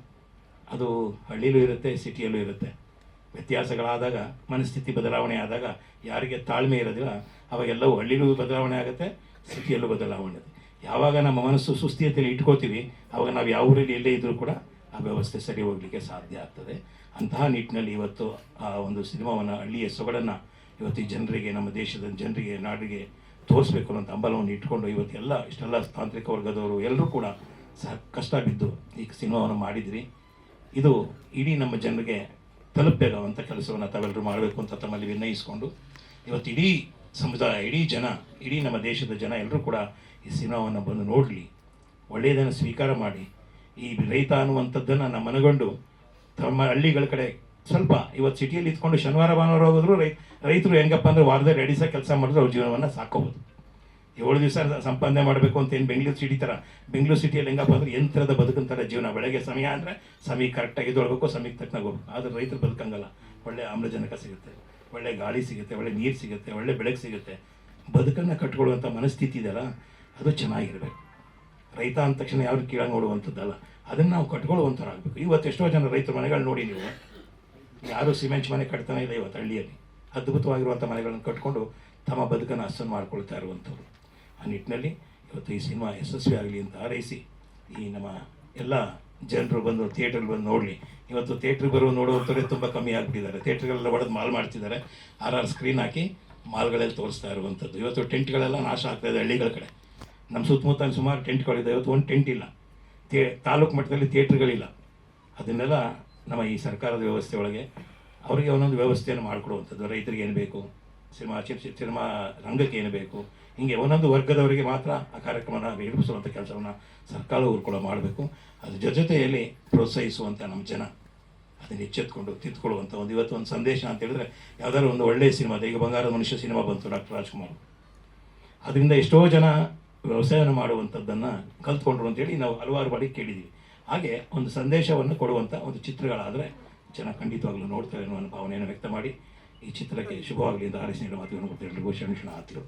ಅದು ಹಳ್ಳಿಯಲ್ಲೂ ಇರುತ್ತೆ ಸಿಟಿಯಲ್ಲೂ ಇರುತ್ತೆ. ವ್ಯತ್ಯಾಸಗಳಾದಾಗ, ಮನಸ್ಥಿತಿ ಬದಲಾವಣೆ ಆದಾಗ ಯಾರಿಗೆ ತಾಳ್ಮೆ ಇರೋದಿಲ್ಲ, ಅವಾಗೆಲ್ಲವೂ ಹಳ್ಳಿಗೂ ಬದಲಾವಣೆ ಆಗುತ್ತೆ ಸ್ಥಿತಿಯಲ್ಲೂ ಬದಲಾವಣೆ ಇದೆ ಯಾವಾಗ ನಮ್ಮ ಮನಸ್ಸು ಸುಸ್ಥಿತಿಯಲ್ಲಿ ಇಟ್ಕೋತೀವಿ ಆವಾಗ ನಾವು ಯಾವ ಊರಲ್ಲಿ ಎಲ್ಲೇ ಇದ್ದರೂ ಕೂಡ ಆ ವ್ಯವಸ್ಥೆ ಸರಿ ಹೋಗಲಿಕ್ಕೆ ಸಾಧ್ಯ ಆಗ್ತದೆ. ಅಂತಹ ನಿಟ್ಟಿನಲ್ಲಿ ಇವತ್ತು ಆ ಒಂದು ಸಿನಿಮಾವನ್ನು, ಹಳ್ಳಿಯ ಸೊಗಡನ್ನು ಇವತ್ತು ಜನರಿಗೆ, ನಮ್ಮ ದೇಶದ ಜನರಿಗೆ, ನಾಡಿಗೆ ತೋರಿಸ್ಬೇಕು ಅನ್ನೋಂಥ ಹಂಬಲವನ್ನು ಇಟ್ಕೊಂಡು ಇವತ್ತೆಲ್ಲ ಇಷ್ಟೆಲ್ಲ ತಾಂತ್ರಿಕ ವರ್ಗದವರು ಎಲ್ಲರೂ ಕೂಡ ಸಹ ಕಷ್ಟ ಬಿದ್ದು ಈ ಸಿನಿಮಾವನ್ನು ಮಾಡಿದಿರಿ. ಇದು ಇಡೀ ನಮ್ಮ ಜನರಿಗೆ ತಲುಪಬೇಕಾದಂಥ ಕೆಲಸವನ್ನು ತಾವೆಲ್ಲರೂ ಮಾಡಬೇಕು ಅಂತ ತಮ್ಮಲ್ಲಿ ವಿನಯಿಸ್ಕೊಂಡು ಇವತ್ತು ಇಡೀ ಸಮುದಾಯ, ಇಡೀ ಜನ, ಇಡೀ ನಮ್ಮ ದೇಶದ ಜನ ಎಲ್ಲರೂ ಕೂಡ ಈ ಸಿನಿಮಾವನ್ನು ಬಂದು ನೋಡಲಿ, ಒಳ್ಳೆಯದನ್ನು ಸ್ವೀಕಾರ ಮಾಡಿ. ಈ ರೈತ ಅನ್ನುವಂಥದ್ದನ್ನು ನಮ್ಮ ಮನಗೊಂಡು ತಮ್ಮ ಹಳ್ಳಿಗಳ ಕಡೆ ಸ್ವಲ್ಪ ಇವತ್ತು ಸಿಟಿಯಲ್ಲಿ ಇದ್ಕೊಂಡು ಶನಿವಾರ ಭಾನುವಾರ ಹೋಗಿದ್ರು ರೈ, ರೈತರು ಹೆಂಗಪ್ಪ ಅಂದರೆ ವಾರದಲ್ಲಿ ರೆಡಿಸ ಕೆಲಸ ಮಾಡಿದ್ರೆ ಅವ್ರ ಜೀವನವನ್ನು ಸಾಕೋಬೋದು ಏಳು ದಿವಸ ಸಂಪಾದನೆ ಮಾಡಬೇಕು ಅಂತ ಏನು ಬೆಂಗಳೂರು ಸಿಟಿ ಥರ ಬೆಂಗಳೂರು ಸಿಟಿಯಲ್ಲಿ ಹೆಂಗಪ್ಪ ಅಂದರೆ ಯಂತ್ರದ ಬದುಕಂತಾರೆ ಜೀವನ. ಬೆಳಗ್ಗೆ ಸಮಯ ಅಂದರೆ ಸಮಯ ಕರೆಕ್ಟಾಗಿ ಎದ್ದೊಳ್ಬೇಕು ಸಮಯಕ್ಕೆ ತಕ್ಕನಾಗ ಹೋಗ್ಬೇಕು. ಆದರೆ ರೈತರು ಬದುಕಂಗಲ್ಲ. ಒಳ್ಳೆ ಆಮ್ಲಜನಕ ಸಿಗುತ್ತೆ, ಒಳ್ಳೆ ಗಾಳಿ ಸಿಗುತ್ತೆ, ಒಳ್ಳೆ ನೀರು ಸಿಗುತ್ತೆ, ಒಳ್ಳೆ ಬೆಳಕು ಸಿಗುತ್ತೆ. ಬದುಕನ್ನು ಕಟ್ಕೊಳ್ಳುವಂಥ ಮನಸ್ಥಿತಿ ಇದೆಯಲ್ಲ, ಅದು ಚೆನ್ನಾಗಿರಬೇಕು. ರೈತ ಅಂದ ತಕ್ಷಣ ಯಾರು ಕೀಳಾಗಿ ನೋಡುವಂಥದ್ದಲ್ಲ ಅದನ್ನು ನಾವು ಕಟ್ಕೊಳ್ಳುವಂಥವ್ರಾಗಬೇಕು ಇವತ್ತು ಎಷ್ಟೋ ಜನ ರೈತರ ಮನೆಗಳು ನೋಡಿ ನೀವು. ಯಾರು ಸಿಮೆಂಟ್ ಮನೆ ಕಟ್ತಾನೆ ಇಲ್ಲ ಇವತ್ತು ಹಳ್ಳಿಯಲ್ಲಿ. ಅದ್ಭುತವಾಗಿರುವಂಥ ಮನೆಗಳನ್ನು ಕಟ್ಕೊಂಡು ತಮ್ಮ ಬದುಕನ್ನು ಹಸನು ಮಾಡ್ಕೊಳ್ತಾ ಇರುವಂಥವ್ರು. ಆ ನಿಟ್ಟಿನಲ್ಲಿ ಇವತ್ತು ಈ ಸಿನಿಮಾ ಯಶಸ್ವಿ ಆಗಲಿ ಅಂತ ಹಾರೈಸಿ ಈ ನಮ್ಮ ಎಲ್ಲ ಜನರು ಬಂದು ಥಿಯೇಟ್ರಿಗೆ ಬಂದು ನೋಡಲಿ. ಇವತ್ತು ಥಿಯೇಟ್ರಿಗೆ ಬರುವ ನೋಡುವಂಥವ್ರೆ ತುಂಬ ಕಮ್ಮಿ ಆಗಿಬಿಟ್ಟಿದ್ದಾರೆ. ಥಿಯೇಟ್ರ್ಗಳೆಲ್ಲ ಹೊಡೆದು ಮಾಲ್ ಮಾಡ್ತಿದ್ದಾರೆ. ಆರ್ ಆರ್ ಸ್ಕ್ರೀನ್ ಹಾಕಿ ಮಾಲ್ಗಳಲ್ಲಿ ತೋರಿಸ್ತಾ ಇರುವಂಥದ್ದು. ಇವತ್ತು ಟೆಂಟ್ಗಳೆಲ್ಲ ನಾಶ ಆಗ್ತಾಯಿದೆ ಹಳ್ಳಿಗಳ ಕಡೆ. ನಮ್ಮ ಸುತ್ತಮುತ್ತ ಸುಮಾರು ಟೆಂಟ್ಗಳಿದೆ. ಇವತ್ತು ಒಂದು ಟೆಂಟ್ ಇಲ್ಲ. ಥೇ, ತಾಲೂಕು ಮಟ್ಟದಲ್ಲಿ ಥಿಯೇಟ್ರ್ಗಳಿಲ್ಲ ಅದನ್ನೆಲ್ಲ ನಮ್ಮ ಈ ಸರ್ಕಾರದ ವ್ಯವಸ್ಥೆ ಒಳಗೆ ಅವರಿಗೆ ಒಂದೊಂದು ವ್ಯವಸ್ಥೆಯನ್ನು ಮಾಡಿಕೊಡುವಂಥದ್ದು. ರೈತರಿಗೆ ಏನು ಬೇಕು? ಸಿನಿಮಾ ಚಿ- ಚಿ- ಸಿನಿಮಾ ರಂಗಕ್ಕೆ ಏನು ಬೇಕು? ಹೀಗೆ ಒಂದೊಂದು ವರ್ಗದವರಿಗೆ ಮಾತ್ರ ಆ ಕಾರ್ಯಕ್ರಮನ ನಿರ್ಮಿಸುವಂಥ ಕೆಲಸವನ್ನು ಸರ್ಕಾರವು ಕೂಡ ಮಾಡಬೇಕು. ಅದ್ರ ಜೊತೆ ಜೊತೆಯಲ್ಲಿ ಪ್ರೋತ್ಸಾಹಿಸುವಂಥ ನಮ್ಮ ಜನ ಅದನ್ನು ಎಚ್ಚೆತ್ಕೊಂಡು ತಿದ್ದುಕೊಳ್ಳುವಂಥ ಒಂದು ಇವತ್ತು ಒಂದು ಸಂದೇಶ ಅಂತ ಹೇಳಿದ್ರೆ ಯಾವ್ದಾದ್ರು ಒಂದು ಒಳ್ಳೆಯ ಸಿನಿಮಾ, ಈಗ ಬಂಗಾರದ ಮನುಷ್ಯ ಸಿನಿಮಾ ಬಂತು ಡಾಕ್ಟರ್ ರಾಜ್ಕುಮಾರ್ ಅದರಿಂದ ಎಷ್ಟೋ ಜನ ವ್ಯವಸಾಯನ ಮಾಡುವಂಥದ್ದನ್ನು ಕಲ್ತ್ಕೊಂಡ್ರು ಅಂತೇಳಿ ನಾವು ಹಲವಾರು ಬಾರಿ ಕೇಳಿದ್ದೀವಿ ಹಾಗೆ ಒಂದು ಸಂದೇಶವನ್ನು ಕೊಡುವಂಥ ಒಂದು ಚಿತ್ರಗಳಾದರೆ ಜನ ಖಂಡಿತವಾಗ್ಲೂ ನೋಡ್ತಾರೆ ಅನ್ನೋ ಭಾವನೆಯನ್ನು ವ್ಯಕ್ತ ಮಾಡಿ ಈ ಚಿತ್ರಕ್ಕೆ ಶುಭವಾಗಲಿ ಅಂತ ಹಾರೈಸಿ ನೀಡುವ ಮಾತುಗಳನ್ನು ಗೊತ್ತಿರಲಿ ಆತರು